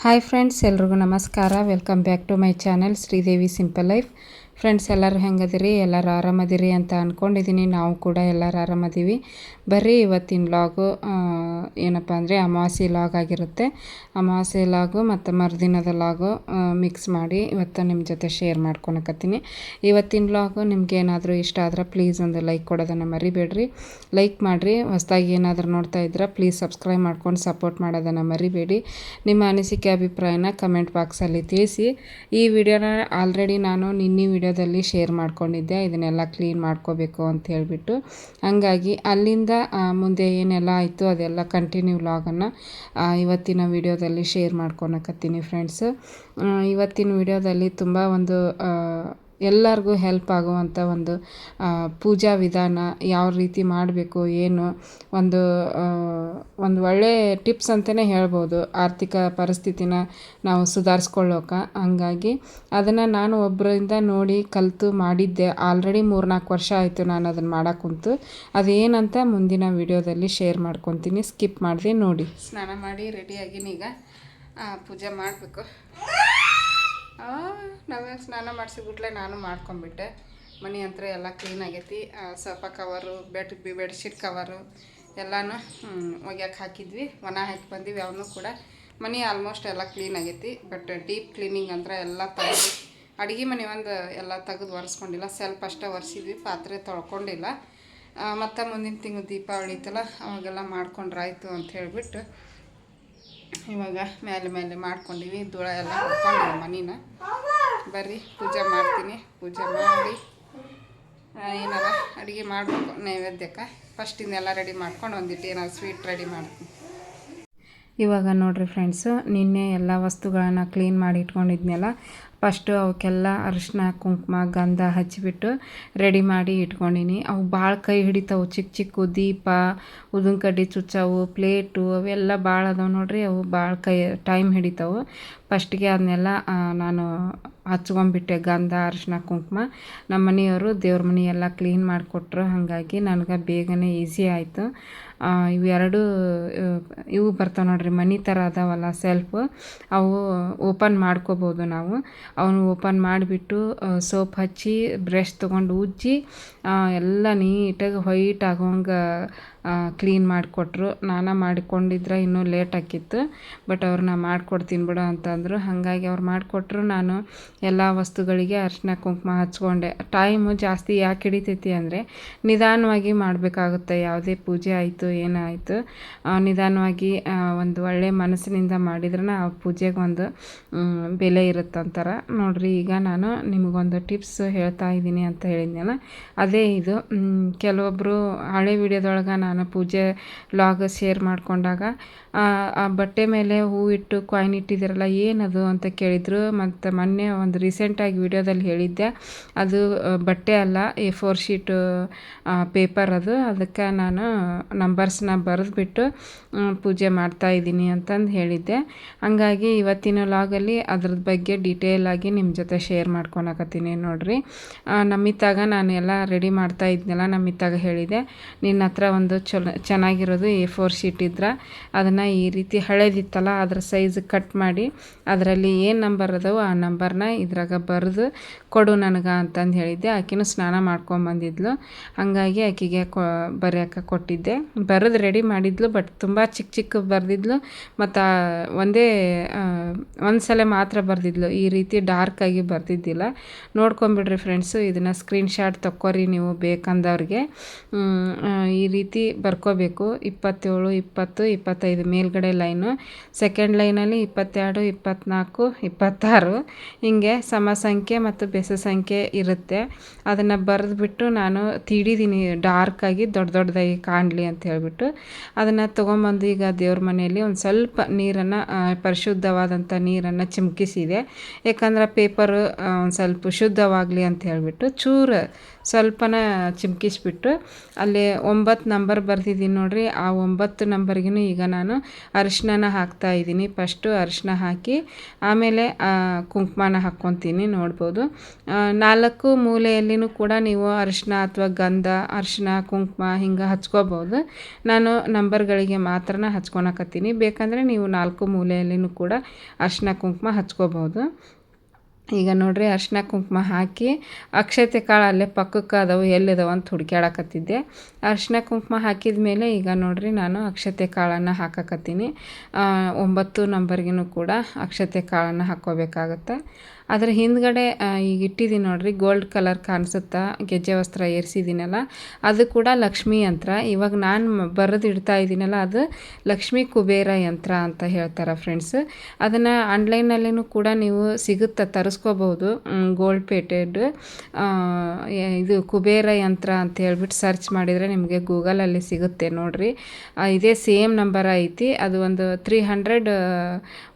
Hi friends ಎಲ್ರಿಗೂ ನಮಸ್ಕಾರ welcome back to my channel Sridevi simple life friends ಎಲ್ಲರೂ ಹೆಂಗದಿರಿ? ಎಲ್ಲರೂ ಆರಾಮದಿರಿ ಅಂತ ಅಂದ್ಕೊಂಡಿದ್ದೀನಿ ನಾವು ಕೂಡ ಎಲ್ಲರೂ ಆರಾಮದೀವಿ. ಬರ್ರಿ ಇವತ್ತಿನ ಲಾಗು ಏನಪ್ಪ ಅಂದರೆ ಅಮಾವಾಸ್ಯೆ ಲಾಗ್ ಆಗಿರುತ್ತೆ. ಅಮಾವಾಸ್ಯೆ ಲಾಗು ಮತ್ತು ಮರುದಿನದ ಲಾಗು ಮಿಕ್ಸ್ ಮಾಡಿ ಇವತ್ತು ನಿಮ್ಮ ಜೊತೆ ಶೇರ್ ಮಾಡ್ಕೊಳಕತ್ತೀನಿ. ಇವತ್ತಿನ ಲಾಗು ನಿಮ್ಗೆ ಏನಾದರೂ ಇಷ್ಟ ಆದ್ರೆ ಪ್ಲೀಸ್ ಒಂದು ಲೈಕ್ ಕೊಡೋದನ್ನು ಮರಿಬೇಡ್ರಿ. ಲೈಕ್ ಮಾಡಿರಿ. ಹೊಸ್ದಾಗಿ ಏನಾದರೂ ನೋಡ್ತಾ ಇದ್ರೆ ಪ್ಲೀಸ್ ಸಬ್ಸ್ಕ್ರೈಬ್ ಮಾಡ್ಕೊಂಡು ಸಪೋರ್ಟ್ ಮಾಡೋದನ್ನು ಮರಿಬೇಡಿ. ನಿಮ್ಮ ಅನಿಸಿಕೆ, ಅಭಿಪ್ರಾಯನ ಕಮೆಂಟ್ ಬಾಕ್ಸಲ್ಲಿ ತಿಳಿಸಿ. ಈ ವಿಡಿಯೋನ ಆಲ್ರೆಡಿ ನಾನು ನಿನ್ನೆ ವಿಡಿಯೋ ವಿಡಿಯೋದಲ್ಲಿ ಶೇರ್ ಮಾಡ್ಕೊಂಡಿದ್ದೆ, ಇದನ್ನೆಲ್ಲ ಕ್ಲೀನ್ ಮಾಡ್ಕೋಬೇಕು ಅಂತ ಹೇಳಿಬಿಟ್ಟು. ಹಂಗಾಗಿ ಅಲ್ಲಿಂದ ಮುಂದೆ ಏನೆಲ್ಲ ಆಯಿತು ಅದೆಲ್ಲ ಕಂಟಿನ್ಯೂ ವ್ಲಾಗನ್ನು ಇವತ್ತಿನ ವಿಡಿಯೋದಲ್ಲಿ ಶೇರ್ ಮಾಡ್ಕೊಳಕತ್ತೀನಿ ಫ್ರೆಂಡ್ಸು ಇವತ್ತಿನ ವಿಡಿಯೋದಲ್ಲಿ ತುಂಬ ಒಂದು ಎಲ್ಲರಿಗೂ ಹೆಲ್ಪ್ ಆಗುವಂಥ ಒಂದು ಪೂಜಾ ವಿಧಾನ ಯಾವ ರೀತಿ ಮಾಡಬೇಕು, ಏನು, ಒಂದು ಒಂದು ಒಳ್ಳೆಯ ಟಿಪ್ಸ್ ಅಂತಲೇ ಹೇಳ್ಬೋದು. ಆರ್ಥಿಕ ಪರಿಸ್ಥಿತಿನ ನಾವು ಸುಧಾರಿಸ್ಕೊಳ್ಳೋಕೆ. ಹಂಗಾಗಿ ಅದನ್ನು ನಾನು ಒಬ್ಬರಿಂದ ನೋಡಿ ಕಲಿತು ಮಾಡಿದ್ದೆ. ಆಲ್ರೆಡಿ ಮೂರ್ನಾಲ್ಕು ವರ್ಷ ಆಯಿತು ನಾನು ಅದನ್ನು ಮಾಡೋಕೆ ಕುಂತು. ಅದೇನಂತ ಮುಂದಿನ ವಿಡಿಯೋದಲ್ಲಿ ಶೇರ್ ಮಾಡ್ಕೊತೀನಿ. ಸ್ಕಿಪ್ ಮಾಡಿದೆ ನೋಡಿ. ಸ್ನಾನ ಮಾಡಿ ರೆಡಿಯಾಗಿನೀಗ ಪೂಜೆ ಮಾಡಬೇಕು. ನಾವೇ ಸ್ನಾನ ಮಾಡಿಸಿಬಿಟ್ಲೆ ನಾನು ಮಾಡ್ಕೊಂಬಿಟ್ಟೆ ಮನೆ ಹತ್ರ ಎಲ್ಲ ಕ್ಲೀನ್ ಆಗೈತಿ. ಸೋಫಾ ಕವರು ಬೆಡ್ ಬಿ ಬೆಡ್ಶೀಟ್ ಕವರು ಎಲ್ಲನೂ ಒಗ್ಯಾಕೆ ಹಾಕಿದ್ವಿ. ಒಣ ಹಾಕಿ ಬಂದಿವಿ ಅವನು ಕೂಡ. ಮನೆ ಆಲ್ಮೋಸ್ಟ್ ಎಲ್ಲ ಕ್ಲೀನ್ ಆಗೈತಿ. ಬಟ್ ಡೀಪ್ ಕ್ಲೀನಿಂಗ್ ಅಂದ್ರೆ ಎಲ್ಲ ತೆಗೆದು, ಅಡುಗೆ ಮನೆ ಒಂದು ಎಲ್ಲ ತೆಗೆದು ಒರೆಸ್ಕೊಂಡಿಲ್ಲ. ಸ್ವಲ್ಪ ಅಷ್ಟೇ ಒರೆಸಿದ್ವಿ, ಪಾತ್ರೆ ತೊಳ್ಕೊಂಡಿಲ್ಲ. ಮತ್ತು ಮುಂದಿನ ತಿಂಗಳು ದೀಪಾವಳಿ ಇತ್ತಲ್ಲ ಅವಾಗೆಲ್ಲ ಮಾಡ್ಕೊಂಡ್ರಾಯ್ತು ಅಂತ ಹೇಳಿಬಿಟ್ಟು ಇವಾಗ ಮೇಲೆ ಮೇಲೆ ಮಾಡ್ಕೊಂಡಿವಿ, ಧೂಳ ಎಲ್ಲ ಹಾಕೊಂಡು ಮನಿನ. ಬರ್ರಿ, ಪೂಜೆ ಮಾಡ್ತೀನಿ, ಪೂಜೆ ಮಾಡಿ. ಏನಾರ ಅಡುಗೆ ಮಾಡಬೇಕು, ನೈವೇದ್ಯಕ್ಕೆ. ಫಸ್ಟಿಂದೆಲ್ಲ ರೆಡಿ ಮಾಡ್ಕೊಂಡು ಒಂದಿಟ್ಟು ಏನಾದ್ರು ಸ್ವೀಟ್ ರೆಡಿ ಮಾಡ್ತೀನಿ. ಇವಾಗ ನೋಡಿರಿ ಫ್ರೆಂಡ್ಸು ನಿನ್ನೆ ಎಲ್ಲ ವಸ್ತುಗಳನ್ನು ಕ್ಲೀನ್ ಮಾಡಿ ಇಟ್ಕೊಂಡಿದ್ನಲ್ಲ ಫಸ್ಟು ಅವಕ್ಕೆಲ್ಲ ಅರಿಶಿನ ಕುಂಕುಮ, ಗಂಧ ಹಚ್ಚಿಬಿಟ್ಟು ರೆಡಿ ಮಾಡಿ ಇಟ್ಕೊಂಡೀನಿ. ಅವು ಭಾಳ ಕೈ ಹಿಡಿತಾವು ಚಿಕ್ಕ ಚಿಕ್ಕ ದೀಪ ಉದ್ದಿನ ಕಡ್ಡಿ ಚುಚ್ಚವು ಪ್ಲೇಟು ಅವೆಲ್ಲ ಭಾಳ ಅದಾವೆ ನೋಡಿರಿ, ಅವು ಭಾಳ ಕೈ ಟೈಮ್ ಹಿಡಿತಾವೆ. ಫಸ್ಟಿಗೆ ಅದನ್ನೆಲ್ಲ ನಾನು ಹಚ್ಕೊಂಬಿಟ್ಟೆ ಗಂಧ, ಅರಿಶಿನ, ಕುಂಕುಮ. ನಮ್ಮ ಮನೆಯವರು ದೇವ್ರ ಮನೆ ಕ್ಲೀನ್ ಮಾಡಿಕೊಟ್ರು. ಹಾಗಾಗಿ ನನಗೆ ಬೇಗನೆ ಈಸಿ ಆಯಿತು. ಇವೆರಡು ಇವು ಬರ್ತಾವೆ ನೋಡ್ರಿ, ಮನೆ ಥರ ಅದಾವಲ್ಲ ಸೆಲ್ಫ್ ಅವು ಓಪನ್ ಮಾಡ್ಕೋಬೋದು ನಾವು. ಅವನು ಓಪನ್ ಮಾಡಿಬಿಟ್ಟು ಸೋಪ್ ಹಚ್ಚಿ ಬ್ರಷ್ ತೊಗೊಂಡು ಉಜ್ಜಿ ಎಲ್ಲ ನೀಟಾಗಿ ವೈಟ್ ಆಗೋಂಗೆ ಕ್ಲೀನ್ ಮಾಡಿಕೊಟ್ರು. ನಾನು ಮಾಡಿಕೊಂಡಿದ್ರೆ ಇನ್ನೂ ಲೇಟ್ ಆಕಿತ್ತು. ಬಟ್ ಅವ್ರನ್ನ ಮಾಡಿಕೊಡ್ತೀನಿ ಬಿಡು ಅಂತಂದರು ಹಾಗಾಗಿ ಅವ್ರು ಮಾಡಿಕೊಟ್ರು ನಾನು ಎಲ್ಲ ವಸ್ತುಗಳಿಗೆ ಅರಿಶಿನ ಕುಂಕುಮ ಹಚ್ಕೊಂಡೆ. ಟೈಮು ಜಾಸ್ತಿ ಯಾಕೆ ಹಿಡಿತೈತಿ ಅಂದರೆ ನಿಧಾನವಾಗಿ ಮಾಡಬೇಕಾಗುತ್ತೆ. ಯಾವುದೇ ಪೂಜೆ ಆಯಿತು ಏನಾಯಿತು ನಿಧಾನವಾಗಿ ಒಂದು ಒಳ್ಳೆಯ ಮನಸ್ಸಿನಿಂದ ಮಾಡಿದ್ರೆ ಆ ಪೂಜೆಗೆ ಒಂದು ಬೆಲೆ ಇರುತ್ತಂತಾರ ನೋಡಿರಿ, ಈಗ ನಾನು ನಿಮಗೊಂದು ಟಿಪ್ಸ್ ಹೇಳ್ತಾ ಇದ್ದೀನಿ ಅಂತ ಹೇಳಿದ್ನಲ್ಲ. ಅದೇ ಇದು ಕೆಲವೊಬ್ಬರು ಹಳೆ ವಿಡಿಯೋದೊಳಗೆ ನಾನು ಪೂಜೆ ಲಾಗ್ ಶೇರ್ ಮಾಡಿಕೊಂಡಾಗ, ಆ ಬಟ್ಟೆ ಮೇಲೆ ಹೂವಿಟ್ಟು ಕಾಯಿನ್ ಇಟ್ಟಿದ್ದೀರಲ್ಲ ಏನದು ಅಂತ ಕೇಳಿದರು. ಮತ್ತು ಮೊನ್ನೆ ಒಂದು ರೀಸೆಂಟಾಗಿ ವಿಡಿಯೋದಲ್ಲಿ ಹೇಳಿದ್ದೆ. ಅದು ಬಟ್ಟೆ ಅಲ್ಲ ಎ ಫೋರ್ ಶೀಟು ಪೇಪರ್ ಅದು. ಅದಕ್ಕೆ ನಾನು ನಂಬರ್ಸ್ನ ಬರೆದ್ಬಿಟ್ಟು ಪೂಜೆ ಮಾಡ್ತಾ ಇದ್ದೀನಿ ಅಂತಂದು ಹೇಳಿದ್ದೆ. ಹಾಗಾಗಿ ಇವತ್ತಿನ ಲಾಗಲ್ಲಿ ಅದ್ರದ್ದು ಬಗ್ಗೆ ಡೀಟೇಲ್ ಆಗಿ ನಿಮ್ಮ ಜೊತೆ ಶೇರ್ ಮಾಡ್ಕೊಳಕತ್ತೀನಿ ನೋಡಿರಿ. ನಮ್ಮಿತ್ತಾಗ ನಾನು ಎಲ್ಲ ರೆಡಿ ಮಾಡ್ತಾ ಇದ್ನಲ್ಲ, ನಮ್ಮಿತ್ತಾಗ ಹೇಳಿದೆ. ನಿನ್ನ ಹತ್ರ ಒಂದು ಚಲೋ, ಚೆನ್ನಾಗಿರೋದು ಎ ಫೋರ್ ಶೀಟ್ ಇದ್ರೆ. ಅದನ್ನು ಈ ರೀತಿ ಹಳೇದಿತ್ತಲ್ಲ, ಅದರ ಸೈಜ್ ಕಟ್ ಮಾಡಿ ಅದರಲ್ಲಿ ಏನು ನಂಬರ್ ಅದಾವ ಆ ನಂಬರ್ನ ಇದ್ರಾಗ ಬರೆದು ಕೊಡು ನನಗೆ ಅಂತಂದು ಹೇಳಿದ್ದೆ. ಆಕಿನೂ ಸ್ನಾನ ಮಾಡ್ಕೊಂಬಂದಿದ್ಲು ಹಾಗಾಗಿ ಆಕಿಗೆ ಕೊ, ಬರೆಯೋಕೆ ಕೊಟ್ಟಿದ್ದೆ. ಬರೆದು ರೆಡಿ ಮಾಡಿದ್ಲು ಬಟ್ ತುಂಬ ಚಿಕ್ಕ ಚಿಕ್ಕ ಬರೆದಿದ್ಲು. ಮತ್ತು ಒಂದೇ ಒಂದು ಸಲ ಮಾತ್ರ ಬರೆದಿದ್ಲು. ಈ ರೀತಿ ಡಾರ್ಕಾಗಿ ಬರೆದಿದ್ದಿಲ್ಲ. ನೋಡ್ಕೊಂಬಿಡ್ರಿ ಫ್ರೆಂಡ್ಸು ಇದನ್ನು ಸ್ಕ್ರೀನ್ಶಾಟ್ ತಕ್ಕೋರಿ ನೀವು ಬೇಕಂದವ್ರಿಗೆ. ಈ ರೀತಿ ಬರ್ಕೋಬೇಕು. ಇಪ್ಪತ್ತೇಳು, ಇಪ್ಪತ್ತು, ಇಪ್ಪತ್ತೈದು ಮೇಲ್ಗಡೆ ಲೈನು ಸೆಕೆಂಡ್ ಲೈನಲ್ಲಿ ಇಪ್ಪತ್ತೆರಡು ಇಪ್ಪತ್ತ್ನಾಲ್ಕು ಇಪ್ಪತ್ತಾರು. ಹಿಂಗೆ ಸಮ ಸಂಖ್ಯೆ ಮತ್ತು ಬೆಸ ಸಂಖ್ಯೆ ಇರುತ್ತೆ. ಅದನ್ನು ಬರೆದ್ಬಿಟ್ಟು ನಾನು ತೀಡಿದ್ದೀನಿ ಡಾರ್ಕಾಗಿ ದೊಡ್ಡ ದೊಡ್ಡದಾಗಿ ಕಾಣಲಿ ಅಂತ ಹೇಳಿಬಿಟ್ಟು. ಅದನ್ನು ತೊಗೊಂಬಂದು ಈಗ ದೇವ್ರ ಮನೆಯಲ್ಲಿ ಒಂದು ಸ್ವಲ್ಪ ನೀರನ್ನು ಪರಿಶುದ್ಧವಾದಂಥ ನೀರನ್ನು ಚಿಮುಕಿಸಿದೆ. ಯಾಕಂದ್ರೆ ಪೇಪರು ಒಂದು ಸ್ವಲ್ಪ ಶುದ್ಧವಾಗಲಿ ಅಂತ ಹೇಳಿಬಿಟ್ಟು ಚೂರು ಸ್ವಲ್ಪನ ಚಿಮ್ಕಿಸ್ಬಿಟ್ಟು ಅಲ್ಲಿ ಒಂಬತ್ತು ನಂಬರ್ ಬರ್ದಿದ್ದೀನಿ ನೋಡಿರಿ. ಆ ಒಂಬತ್ತು ನಂಬರ್ಗೂ ಈಗ ನಾನು ಅರಿಶಿನ ಹಾಕ್ತಾ ಇದ್ದೀನಿ. ಫಸ್ಟು ಅರಿಶಿನ ಹಾಕಿ, ಆಮೇಲೆ ಕುಂಕುಮನ ಹಾಕ್ಕೊತೀನಿ ನೋಡ್ಬೋದು. ನಾಲ್ಕು ಮೂಲೆಯಲ್ಲಿನೂ ಕೂಡ ನೀವು ಅರಿಶಿನ ಅಥವಾ ಗಂಧ ಅರಿಶಿನ ಕುಂಕುಮ ಹಿಂಗೆ ಹಚ್ಕೋಬೋದು. ನಾನು ನಂಬರ್ಗಳಿಗೆ ಮಾತ್ರ ಹಚ್ಕೊಳಕತ್ತೀನಿ. ಬೇಕಂದರೆ ನೀವು ನಾಲ್ಕು ಮೂಲೆಯಲ್ಲಿನೂ ಕೂಡ ಅರಿಶಿನ ಕುಂಕುಮ ಹಚ್ಕೋಬೋದು. ಈಗ ನೋಡ್ರಿ ಅರ್ಶಿನ ಕುಂಕುಮ ಹಾಕಿ ಅಕ್ಷತೆ ಕಾಳು ಅಲ್ಲೇ ಪಕ್ಕಕ್ಕೆ ಅದಾವು, ಎಲ್ಲಿದಾವೆ ಅಂತ ಹುಡ್ಕ್ಯಾಡಕತ್ತಿದ್ದೆ. ಅರ್ಶಿನ ಕುಂಕುಮ ಹಾಕಿದ ಮೇಲೆ ಈಗ ನೋಡ್ರಿ ನಾನು ಅಕ್ಷತೆ ಕಾಳನ್ನು ಹಾಕಕತ್ತೀನಿ. ಒಂಬತ್ತು ನಂಬರ್ಗಿನೂ ಕೂಡ ಅಕ್ಷತೆ ಕಾಳನ್ನು ಹಾಕ್ಕೋಬೇಕಾಗತ್ತೆ ಅದ್ರ ಹಿಂದ್ಗಡೆ ಈಗ ಇಟ್ಟಿದ್ದೀನಿ ನೋಡ್ರಿ, ಗೋಲ್ಡ್ ಕಲರ್ ಕಾಣಿಸುತ್ತಾ? ಗೆಜ್ಜೆ ವಸ್ತ್ರ ಏರಿಸಿದ್ದೀನಲ್ಲ ಅದು ಕೂಡ ಲಕ್ಷ್ಮಿ ಯಂತ್ರ. ಇವಾಗ ನಾನು ಬರೆದು ಇಡ್ತಾ ಇದ್ದೀನಲ್ಲ, ಅದು ಲಕ್ಷ್ಮೀ ಕುಬೇರ ಯಂತ್ರ ಅಂತ ಹೇಳ್ತಾರೆ ಫ್ರೆಂಡ್ಸ್. ಅದನ್ನು ಆನ್ಲೈನಲ್ಲಿನೂ ಕೂಡ ನೀವು ಸಿಗುತ್ತೆ? ತರಿಸ್ಕೋಬೋದು. ಗೋಲ್ಡ್ ಪೇಟೆಡ್ ಇದು ಕುಬೇರ ಯಂತ್ರ ಅಂತ ಹೇಳ್ಬಿಟ್ಟು ಸರ್ಚ್ ಮಾಡಿದರೆ ನಿಮಗೆ ಗೂಗಲಲ್ಲಿ ಸಿಗುತ್ತೆ ನೋಡಿರಿ. ಇದೇ ಸೇಮ್ ನಂಬರ್ ಐತಿ. ಅದು ಒಂದು ತ್ರೀ ಹಂಡ್ರೆಡ್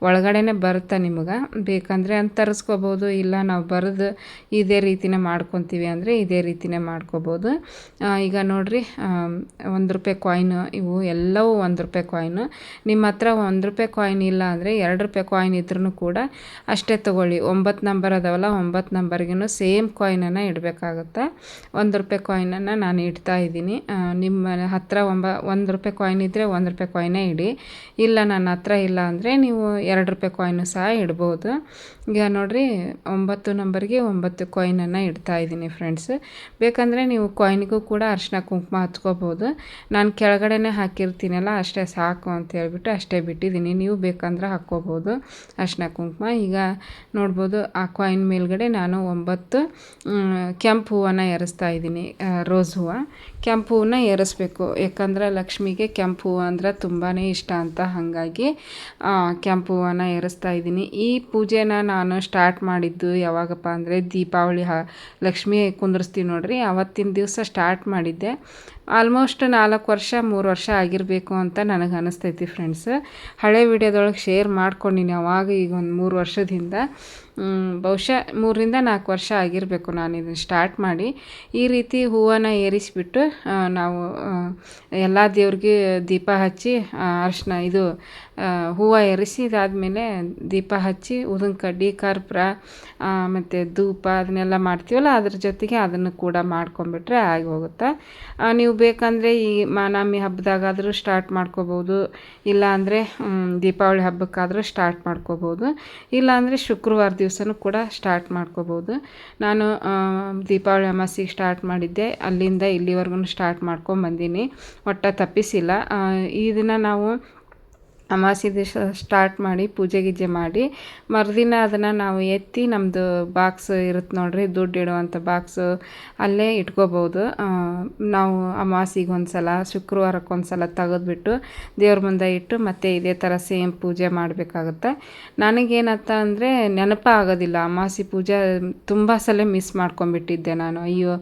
ಒಳಗಡೆನೆ ಬರುತ್ತೆ ನಿಮಗೆ. ಬೇಕಂದರೆ ಅಂತ ತರಿಸ್ಕೋಬೋದು. ಮಾಡ್ಕೋಬೋದು, ಇಲ್ಲ ನಾವು ಬರೆದು ಇದೇ ರೀತಿನೇ ಮಾಡ್ಕೊತೀವಿ ಅಂದರೆ ಇದೇ ರೀತಿನೇ ಮಾಡ್ಕೋಬೋದು. ಈಗ ನೋಡಿರಿ ಒಂದು ರೂಪಾಯಿ ಕಾಯ್ನು ಇವು ಎಲ್ಲವೂ ಒಂದು ರೂಪಾಯಿ ಕಾಯ್ನು ನಿಮ್ಮ ಹತ್ರ ಒಂದು ರೂಪಾಯಿ ಕಾಯಿನ್ ಇಲ್ಲ ಅಂದರೆ ಎರಡು ರೂಪಾಯಿ ಕಾಯಿನ್ ಇದ್ರೂ ಕೂಡ ಅಷ್ಟೇ ತೊಗೊಳ್ಳಿ. ಒಂಬತ್ತು ನಂಬರ್ ಅದಾವಲ್ಲ, ಒಂಬತ್ತು ನಂಬರ್ಗೂ ಸೇಮ್ ಕಾಯಿನನ್ನು ಇಡಬೇಕಾಗುತ್ತೆ? ಒಂದು ರೂಪಾಯಿ ಕಾಯಿನನ್ನು ನಾನು ಇಡ್ತಾ ಇದ್ದೀನಿ. ನಿಮ್ಮ ಹತ್ರ ಒಂಬ, ಒಂದು ರೂಪಾಯಿ ಕಾಯಿನ್ ಇದ್ದರೆ ಒಂದು ರೂಪಾಯಿ ಕಾಯಿನೇ ಇಡಿ. ಇಲ್ಲ ನನ್ನ ಹತ್ರ ಇಲ್ಲ ಅಂದರೆ ನೀವು ಎರಡು ರೂಪಾಯಿ ಕಾಯಿನು ಸಹ ಇಡ್ಬೋದು. ಈಗ ನೋಡಿರಿ ಒಂಬತ್ತು ನಂಬರ್ಗೆ ಒಂಬತ್ತು ಕಾಯಿನನ್ನು ಇಡ್ತಾ ಇದ್ದೀನಿ ಫ್ರೆಂಡ್ಸ್ ಬೇಕಂದರೆ ನೀವು ಕಾಯಿನ್ಗೂ ಕೂಡ ಅರಿಶಿನ ಕುಂಕುಮ ಹಚ್ಕೋಬೋದು. ನಾನು ಕೆಳಗಡೆನೇ ಹಾಕಿರ್ತೀನಲ್ಲ, ಅಷ್ಟೇ ಸಾಕು ಅಂತ ಹೇಳ್ಬಿಟ್ಟು ಅಷ್ಟೇ ಬಿಟ್ಟಿದ್ದೀನಿ. ನೀವು ಬೇಕಂದ್ರೆ ಹಾಕ್ಕೋಬೋದು ಅರಿಶಿನ ಕುಂಕುಮ. ಈಗ ನೋಡ್ಬೋದು, ಆ ಕಾಯಿನ್ ಮೇಲ್ಗಡೆ ನಾನು ಒಂಬತ್ತು ಕೆಂಪು ಹೂವನ್ನು ಎರಸ್ತಾ ಇದ್ದೀನಿ ರೋಸ್ ಹೂವು. ಕೆಂಪು ಹೂವನ್ನ ಏರಿಸ್ಬೇಕು. ಯಾಕಂದ್ರೆ ಲಕ್ಷ್ಮಿಗೆ ಕೆಂಪು ಹೂವು ಅಂದ್ರೆ ತುಂಬಾ ಇಷ್ಟ ಅಂತ ಹಾಗಾಗಿ ಕೆಂಪು ಹೂವನ್ನ ಏರಿಸ್ತಾ ಇದ್ದೀನಿ. ಈ ಪೂಜೆನ ನಾನು ಸ್ಟಾರ್ಟ್ ಮಾಡಿದ್ದು ಯಾವಾಗಪ್ಪ ಅಂದರೆ ದೀಪಾವಳಿ, ಹ, ಲಕ್ಷ್ಮಿ ಕುಂದಿರ್ಸ್ತೀವಿ ನೋಡಿರಿ. ಅವತ್ತಿನ ದಿವಸ ಸ್ಟಾರ್ಟ್ ಮಾಡಿದ್ದೆ. ಆಲ್ಮೋಸ್ಟ್ ನಾಲ್ಕು ವರ್ಷ, ಮೂರು ವರ್ಷ ಆಗಿರಬೇಕು ಅಂತ ನನಗೆ ಅನಿಸ್ತೈತಿ ಫ್ರೆಂಡ್ಸ್ ಹಳೆ ವಿಡಿಯೋದೊಳಗೆ ಶೇರ್ ಮಾಡ್ಕೊಂಡಿನಿ ಯಾವಾಗ ಈಗ ಒಂದು ಮೂರು ವರ್ಷದಿಂದ. ಬಹುಶಃ ಮೂರರಿಂದ ನಾಲ್ಕು ವರ್ಷ ಆಗಿರಬೇಕು ನಾನು ಇದನ್ನು ಸ್ಟಾರ್ಟ್ ಮಾಡಿ. ಈ ರೀತಿ ಹೂವನ್ನು ಏರಿಸಿಬಿಟ್ಟು ನಾವು ಎಲ್ಲ ದೇವ್ರಿಗೆ ದೀಪ ಹಚ್ಚಿ ಅರ್ಶಿನ, ಇದು ಹೂವು ಏರಿಸಿ, ಇದಾದಮೇಲೆ ದೀಪ ಹಚ್ಚಿ ಉದನ್ ಕಡ್ಡಿ ಕರ್ಪುರ ಮತ್ತು ಧೂಪ ಅದನ್ನೆಲ್ಲ ಮಾಡ್ತೀವಲ್ಲ, ಅದ್ರ ಜೊತೆಗೆ ಅದನ್ನು ಕೂಡ ಮಾಡ್ಕೊಂಬಿಟ್ರೆ ಆಗಿ ಹೋಗುತ್ತೆ ನೀವು ಬೇಕಂದರೆ ಈ ಮಾನಾಮಿ ಹಬ್ಬದಾಗಾದರೂ ಸ್ಟಾರ್ಟ್ ಮಾಡ್ಕೋಬೋದು ಇಲ್ಲಾಂದರೆ ದೀಪಾವಳಿ ಹಬ್ಬಕ್ಕಾದರೂ ಸ್ಟಾರ್ಟ್ ಮಾಡ್ಕೋಬೋದು ಇಲ್ಲಾಂದರೆ ಶುಕ್ರವಾರ ದಿವಸನೂ ಕೂಡ ಸ್ಟಾರ್ಟ್ ಮಾಡ್ಕೋಬೋದು. ನಾನು ದೀಪಾವಳಿ ಅಮಾಸಿಗೆ ಸ್ಟಾರ್ಟ್ ಮಾಡಿದ್ದೆ. ಅಲ್ಲಿಂದ ಇಲ್ಲಿವರೆಗೂ ಸ್ಟಾರ್ಟ್ ಮಾಡ್ಕೊಂಬಂದೀನಿ ಒಟ್ಟು ತಪ್ಪಿಸಿಲ್ಲ. ಇದನ್ನು ನಾವು ಅಮಾವಾಸ್ಯೆ ದಿವಸ ಸ್ಟಾರ್ಟ್ ಮಾಡಿ ಪೂಜೆ ಗೀಜೆ ಮಾಡಿ. ಮರುದಿನ ಅದನ್ನು ನಾವು ಎತ್ತಿ ನಮ್ಮದು ಬಾಕ್ಸ್ ಇರುತ್ತೆ ನೋಡಿರಿ, ದುಡ್ಡು ಇಡುವಂಥ ಬಾಕ್ಸು ಅಲ್ಲೇ ಇಟ್ಕೋಬೋದು. ನಾವು ಅಮಾವಾಸ್ಯೆಗೆ ಒಂದು ಸಲ ಶುಕ್ರವಾರಕ್ಕೆ ಒಂದು ಸಲ ತೆಗೆದ್ಬಿಟ್ಟು ದೇವ್ರ ಮುಂದೆ ಇಟ್ಟು ಮತ್ತೆ ಇದೇ ಥರ ಸೇಮ್ ಪೂಜೆ ಮಾಡಬೇಕಾಗುತ್ತೆ. ನನಗೇನತ್ತ ಅಂದರೆ ನೆನಪ ಆಗೋದಿಲ್ಲ. ಅಮಾವಾಸ್ಯೆ ಪೂಜೆ ತುಂಬ ಸಲ ಮಿಸ್ ಮಾಡ್ಕೊಂಬಿಟ್ಟಿದ್ದೆ ನಾನು. ಅಯ್ಯೋ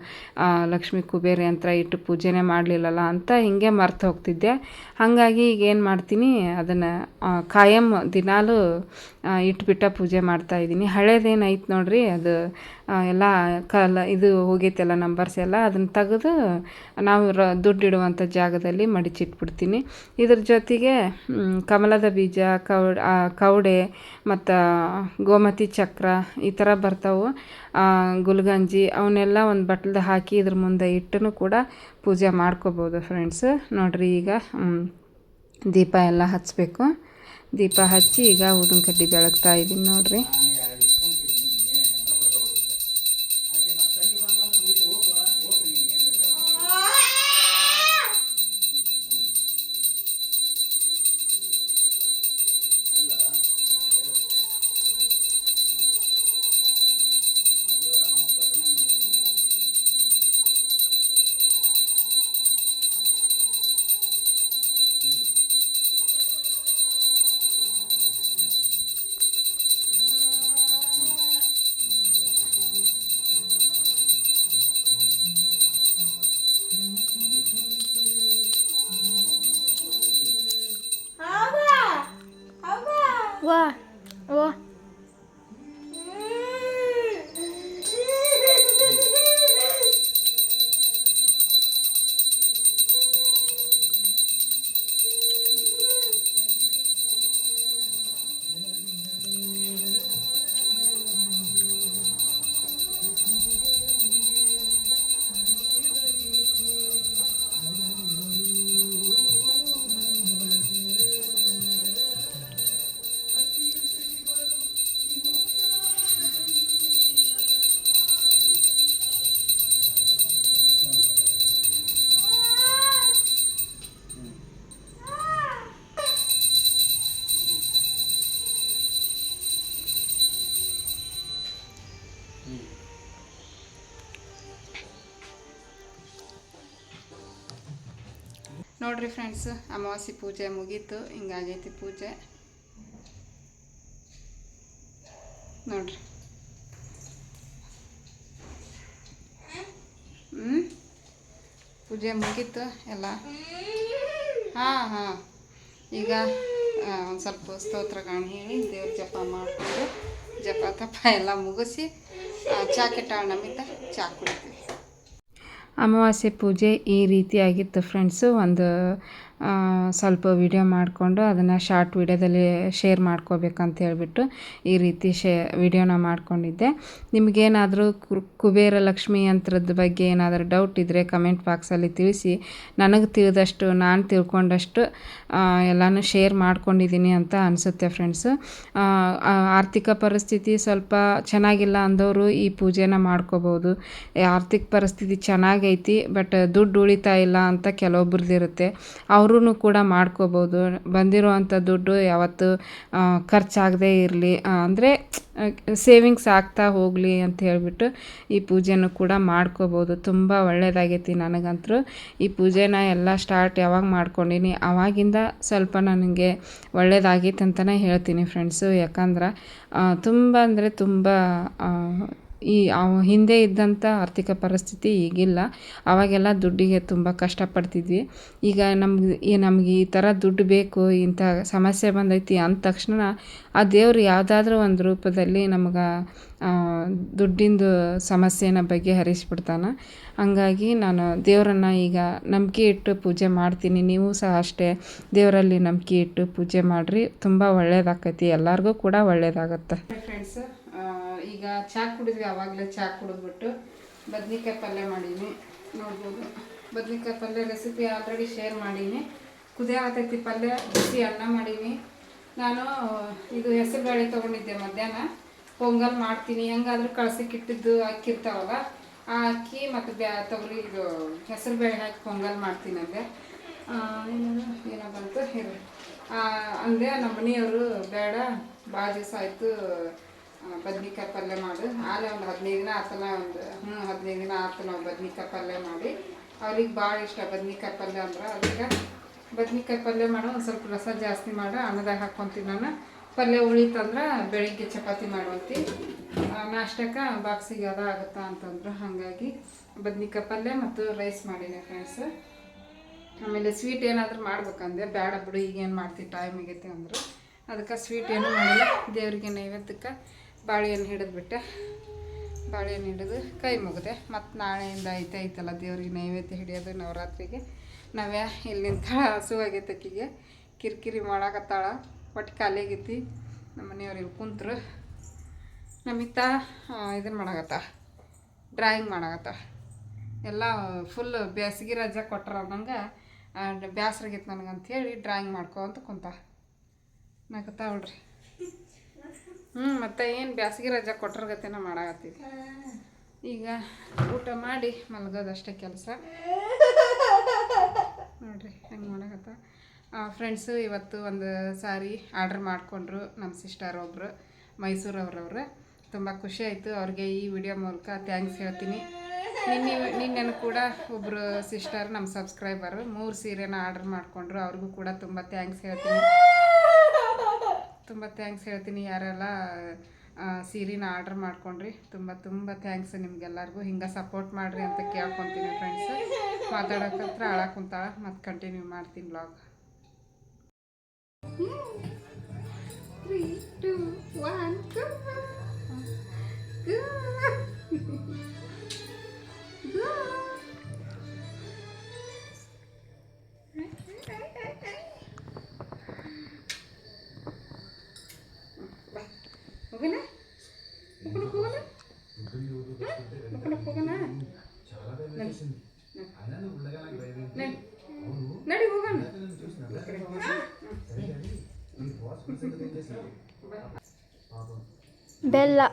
ಲಕ್ಷ್ಮೀ ಕುಬೇರ ಯಂತ್ರ ಇಟ್ಟು ಪೂಜೆನೇ ಮಾಡಲಿಲ್ಲಲ್ಲ ಅಂತ ಹಿಂಗೆ ಮರ್ತು ಹೋಗ್ತಿದ್ದೆ. ಹಾಗಾಗಿ ಈಗ ಏನು ಮಾಡ್ತೀನಿ ಅದು ಅದನ್ನು ಕಾಯಂ ದಿನಾಲೂ ಇಟ್ಬಿಟ್ಟು ಪೂಜೆ ಮಾಡ್ತಾಯಿದ್ದೀನಿ ಇದ್ದೀನಿ. ಹಳೇದೇನೈತೆ ನೋಡಿರಿ, ಅದು ಎಲ್ಲ ಕಲ ಇದು ಹೋಗೈತೆಲ್ಲ ನಂಬರ್ಸ್ ಎಲ್ಲ, ಅದನ್ನು ತೆಗೆದು ನಾವು ರ ದುಡ್ಡಿಡುವಂಥ ಜಾಗದಲ್ಲಿ ಮಡಿಚಿಟ್ಬಿಡ್ತೀನಿ. ಇದ್ರ ಜೊತೆಗೆ ಕಮಲದ ಬೀಜ, ಕೌಡ್ ಕವಡೆ ಮತ್ತು, ಗೋಮತಿ ಚಕ್ರ, ಈ ಥರ ಬರ್ತಾವೆ. ಗುಲ್ಗಂಜಿ, ಅವನ್ನೆಲ್ಲ ಒಂದು ಬಟ್ಲದ ಹಾಕಿ ಇದ್ರ ಮುಂದೆ ಇಟ್ಟು ಕೂಡ ಪೂಜೆ ಮಾಡ್ಕೋಬೋದು ಫ್ರೆಂಡ್ಸ್ ನೋಡಿರಿ ಈಗ ದೀಪ ಎಲ್ಲ ಹಚ್ಚಬೇಕು ದೀಪ ಹಚ್ಚಿ ಈಗ ಊದಿನ ಕಡ್ಡಿ ಬೆಳಗ್ತಾ ಇದ್ದೀನಿ ನೋಡಿರಿ. ನೋಡ್ರಿ ಫ್ರೆಂಡ್ಸ್ ಅಮಾವಾಸ್ಯೆ ಪೂಜೆ ಮುಗೀತು ಹಿಂಗಾಗೈತಿ ಪೂಜೆ. ನೋಡ್ರಿ. ಹ್ಞೂ ಪೂಜೆ ಮುಗೀತು ಎಲ್ಲ? ಹಾಂ ಹಾಂ. ಈಗ ಒಂದು ಸ್ವಲ್ಪ ಸ್ತೋತ್ರಗಳನ್ನ ಹೇಳಿ ದೇವ್ರ ಜಪ ಮಾಡಿಕೊಂಡು ಜಪ ತಪ ಎಲ್ಲ ಮುಗಿಸಿ ಆ, ಚಾ ಕೆಟ್ಟ ನಮ್ಮಿಂದ ಚಾ ಕುಡಿತೀವಿ. ಅಮಾವಾಸ್ಯೆ ಪೂಜೆ ಈ ರೀತಿಯಾಗಿತ್ತು ಫ್ರೆಂಡ್ಸು ಒಂದು ಸ್ವಲ್ಪ ವಿಡಿಯೋ ಮಾಡಿಕೊಂಡು ಅದನ್ನು ಶಾರ್ಟ್ ವಿಡಿಯೋದಲ್ಲಿ ಶೇರ್ ಮಾಡ್ಕೋಬೇಕಂತ ಹೇಳಿಬಿಟ್ಟು ಈ ರೀತಿ ಶೇ ವಿಡಿಯೋನ ಮಾಡಿಕೊಂಡಿದ್ದೆ. ನಿಮಗೇನಾದರೂ ಕುಬೇರ ಲಕ್ಷ್ಮಿ ಯಂತ್ರದ ಬಗ್ಗೆ ಏನಾದರೂ ಡೌಟ್ ಇದ್ದರೆ ಕಮೆಂಟ್ ಬಾಕ್ಸಲ್ಲಿ ತಿಳಿಸಿ. ನನಗೆ ತಿಳಿದಷ್ಟು, ನಾನು ತಿಳ್ಕೊಂಡಷ್ಟು ಎಲ್ಲನೂ ಶೇರ್ ಮಾಡ್ಕೊಂಡಿದ್ದೀನಿ ಅಂತ ಅನಿಸುತ್ತೆ ಫ್ರೆಂಡ್ಸು ಆರ್ಥಿಕ ಪರಿಸ್ಥಿತಿ ಸ್ವಲ್ಪ ಚೆನ್ನಾಗಿಲ್ಲ ಅಂದವರು ಈ ಪೂಜೆನ ಮಾಡ್ಕೋಬೋದು. ಆರ್ಥಿಕ ಪರಿಸ್ಥಿತಿ ಚೆನ್ನಾಗೈತಿ ಬಟ್ ದುಡ್ಡು ಉಳಿತಾ ಇಲ್ಲ ಅಂತ ಕೆಲವೊಬ್ರದ್ದು ಇರುತ್ತೆ ಅವರು ಕೂಡ ಮಾಡ್ಕೋಬೋದು. ಬಂದಿರೋವಂಥ ದುಡ್ಡು ಯಾವತ್ತು ಖರ್ಚಾಗದೇ ಇರಲಿ. ಅಂದರೆ, ಸೇವಿಂಗ್ಸ್ ಆಗ್ತಾ ಹೋಗಲಿ ಅಂತ ಹೇಳಿಬಿಟ್ಟು ಈ ಪೂಜೆನೂ ಕೂಡ ಮಾಡ್ಕೋಬೋದು. ತುಂಬ ಒಳ್ಳೆಯದಾಗೈತಿ ನನಗಂತೂ ಈ ಪೂಜೆನ ಎಲ್ಲ ಸ್ಟಾರ್ಟ್ ಯಾವಾಗ ಮಾಡ್ಕೊಂಡಿನಿ ಆವಾಗಿಂದ ಸ್ವಲ್ಪ ನನಗೆ ಒಳ್ಳೆಯದಾಗೈತೆ ಅಂತಲೇ ಹೇಳ್ತೀನಿ ಫ್ರೆಂಡ್ಸು. ಯಾಕಂದ್ರೆ ತುಂಬ ಅಂದರೆ ತುಂಬ ಈ ಹಿಂದೆ ಇದ್ದಂಥ ಆರ್ಥಿಕ ಪರಿಸ್ಥಿತಿ ಈಗಿಲ್ಲ. ಅವಾಗೆಲ್ಲ ದುಡ್ಡಿಗೆ ತುಂಬ ಕಷ್ಟಪಡ್ತಿದ್ವಿ. ಈಗ ನಮ್ಗೆ ಈ ನಮ್ಗೆ ಈ ಥರ ದುಡ್ಡು ಬೇಕು, ಇಂಥ ಸಮಸ್ಯೆ ಬಂದೈತಿ ಅಂದ ತಕ್ಷಣ ಆ ದೇವ್ರು ಯಾವುದಾದ್ರೂ ಒಂದು ರೂಪದಲ್ಲಿ ನಮ್ಗೆ ದುಡ್ಡಿಂದು ಸಮಸ್ಯೆನ ಬಗೆಹರಿಸ್ಬಿಡ್ತಾನೆ. ಹಂಗಾಗಿ ನಾನು ದೇವರನ್ನು ಈಗ ನಂಬಿಕೆ ಇಟ್ಟು ಪೂಜೆ ಮಾಡ್ತೀನಿ. ನೀವು ಸಹ ಅಷ್ಟೇ ದೇವರಲ್ಲಿ ನಂಬಿಕೆ ಇಟ್ಟು ಪೂಜೆ ಮಾಡಿರಿ. ತುಂಬ ಒಳ್ಳೇದಾಕೈತಿ. ಎಲ್ಲರಿಗೂ ಕೂಡ ಒಳ್ಳೆಯದಾಗತ್ತೆ ಫ್ರೆಂಡ್ಸ್ ಈಗ ಚಹಾ ಕುಡಿದ್ವಿ ಆವಾಗಲೇ ಚಹಾ ಕುಡಿದ್ಬಿಟ್ಟು ಬದ್ನಿಕಾಯಿ ಪಲ್ಯ ಮಾಡೀನಿ. ನೋಡ್ಬೋದು. ಬದ್ನಿಕಾಯಿ ಪಲ್ಯ ರೆಸಿಪಿ ಆಲ್ರೆಡಿ ಶೇರ್ ಮಾಡೀನಿ. ಕುದೇ ಆತೈತಿ ಪಲ್ಯ, ಬಿಸಿ ಅನ್ನ ಮಾಡೀನಿ. ನಾನು, ಇದು ಹೆಸರು ಬೇಳೆ ತೊಗೊಂಡಿದ್ದೆ ಮಧ್ಯಾಹ್ನ. ಪೊಂಗಲ್ ಮಾಡ್ತೀನಿ. ಹೆಂಗಾದ್ರೂ ಕಳಿಸಿಕ್ಕಿಟ್ಟಿದ್ದು ಅಕ್ಕಿ ಇರ್ತಾವಲ್ಲ ಆ ಅಕ್ಕಿ ಮತ್ತು ಬ್ಯಾ ತೊಗರಿ ಇದು ಹೆಸರು ಬೇಳೆ ಹಾಕಿ ಪೊಂಗಲ್ ಮಾಡ್ತೀನಿ ಅಂದೆ. ಏನೋ ಬಂತು. ಹೇಳಿ ಅಂದೆ ನಮ್ಮ ಮನೆಯವರು, ಬೇಡ ಭಾಳ ದಿವಸ ಆಯಿತು ಬದ್ನಿಕಾಯಿ ಪಲ್ಯ ಮಾಡಿ. ಆಮೇಲೆ ಒಂದು ಹದಿನೈದು ದಿನ ಆತನ ಒಂದು ಹ್ಞೂ ಹದಿನೈದು ದಿನ ಆತು ನಾವು ಬದ್ನಿಕಾಯಿ ಪಲ್ಯ ಮಾಡಿ. ಅವ್ರಿಗೆ ಭಾಳ ಇಷ್ಟ ಬದ್ನಿಕಾಯಿ ಪಲ್ಯ ಅಂದ್ರೆ ಅದಕ್ಕೆ ಬದ್ನಿಕಾಯಿ ಪಲ್ಯ ಮಾಡು ಒಂದು ಸ್ವಲ್ಪ ರಸ ಜಾಸ್ತಿ ಮಾಡಿ ಅನ್ನದಾಗ ಹಾಕ್ಕೊಂತೀನಿ ನಾನು. ಪಲ್ಯ ಉಳಿತಂದ್ರೆ ಬೆಳಿಗ್ಗೆ ಚಪಾತಿ ಮಾಡುವಂತಿ. ನಾಷ್ಟಕ್ಕೆ ಬಾಕ್ಸಿಗೆ ಅದ ಆಗುತ್ತ ಅಂತಂದ್ರೆ ಹಾಗಾಗಿ ಬದ್ನಿಕಾಯಿ ಪಲ್ಯ ಮತ್ತು ರೈಸ್ ಮಾಡೀನಿ ಫ್ರೆಂಡ್ಸ್ ಆಮೇಲೆ ಸ್ವೀಟ್ ಏನಾದರೂ ಮಾಡ್ಬೇಕಂದೆ. ಬೇಡ ಬಿಡು, ಈಗೇನು ಮಾಡ್ತೀವಿ ಟೈಮ್ ಆಗೈತೆ ಅಂದರು. ಅದಕ್ಕೆ ಸ್ವೀಟ್ ಏನು ಮಾಡಿಲ್ಲ. ದೇವ್ರಿಗೆ ನೈವೇದ್ಯಕ್ಕೆ ಬಾಳೆಹಣ್ಣು ಹಿಡಿದ್ಬಿಟ್ಟೆ. ಬಾಳೆಹಣ್ಣು ಹಿಡಿದು ಕೈ ಮುಗಿದೆ. ಮತ್ತು ನಾಳೆಯಿಂದ ಐತೆ ಐತಲ್ಲ ದೇವ್ರಿಗೆ ನೈವೇದ್ಯ ಹಿಡಿಯೋದು ನವರಾತ್ರಿಗೆ. ನಾವ್ಯಾ ಇಲ್ಲಿ ನಿಂತಾಳ ಆಕಿಗೆ ಕಿರಿಕಿರಿ ಮಾಡಾಕತ್ತಾಳ. ಒಟ್ಟು ಖಾಲಿ ಆಗೈತಿ ನಮ್ಮ ಮನೆಯವ್ರು ಕುಂತರು. ನಮಿತ ಇದನ್ನು ಮಾಡಾಕತ್ತ. ಡ್ರಾಯಿಂಗ್ ಮಾಡಾಕತ್ತ. ಎಲ್ಲ ಫುಲ್ ಬೇಸಿಗೆ ರಜೆ ಕೊಟ್ರ ಅನ್ನಂಗೆ ಬ್ಯಾಸ್ರಾಗೈತೆ ನನಗೆ ಹೇಳಿ ಡ್ರಾಯಿಂಗ್ ಮಾಡ್ಕೊಂತ ಕುಂತ. ನಗತಾವಳ್ರಿ ಹ್ಞೂ ಮತ್ತೆ ಏನು ರಜಾ ರಜೆ ಕೊಟ್ಟರ್ಗತೆನ ಮಾಡಾಕತ್ತೀವಿ. ಈಗ ಊಟ ಮಾಡಿ ಮಲಗೋದಷ್ಟೇ ಕೆಲಸ. ನೋಡ್ರಿ, ಹೆಂಗೆ ಮಾಡಾಕತ್ತ? ಫ್ರೆಂಡ್ಸು ಇವತ್ತು ಒಂದು ಸಾರಿ ಆರ್ಡ್ರ್ ಮಾಡಿಕೊಂಡ್ರು ನಮ್ಮ ಸಿಸ್ಟರ್ ಒಬ್ಬರು ಮೈಸೂರವ್ರವ್ರು ತುಂಬ ಖುಷಿ ಆಯಿತು ಅವ್ರಿಗೆ ಈ ವಿಡಿಯೋ ಮೂಲಕ. ಥ್ಯಾಂಕ್ಸ್ ಹೇಳ್ತೀನಿ. ನಿನ್ನೆ, ನಿನ್ನೆನೂ ಕೂಡ ಒಬ್ಬರು ಸಿಸ್ಟರ್ ನಮ್ಮ ಸಬ್ಸ್ಕ್ರೈಬರು ಮೂರು ಸೀರೆನ ಆರ್ಡ್ರ್ ಮಾಡಿಕೊಂಡ್ರು. ಅವ್ರಿಗೂ ಕೂಡ ತುಂಬ ಥ್ಯಾಂಕ್ಸ್ ಹೇಳ್ತೀನಿ. ತುಂಬ ಥ್ಯಾಂಕ್ಸ್ ಹೇಳ್ತೀನಿ ಯಾರೆಲ್ಲ ಸೀರೆನ ಆರ್ಡ್ರ್ ಮಾಡ್ಕೊಂಡ್ರಿ. ತುಂಬ ತುಂಬ ಥ್ಯಾಂಕ್ಸ್ ನಿಮ್ಗೆಲ್ಲರಿಗೂ. ಹಿಂಗೆ ಸಪೋರ್ಟ್ ಮಾಡಿರಿ ಅಂತ ಕೇಳ್ಕೊತೀನಿ ಫ್ರೆಂಡ್ಸ್ ಮಾತಾಡೋಕತ್ರ ಅಳಕ್ಕೆ ಕುಂತಾಳ. ಮತ್ತು ಕಂಟಿನ್ಯೂ ಮಾಡ್ತೀನಿ ಬ್ಲಾಗ್ ಟು ಒನ್ bella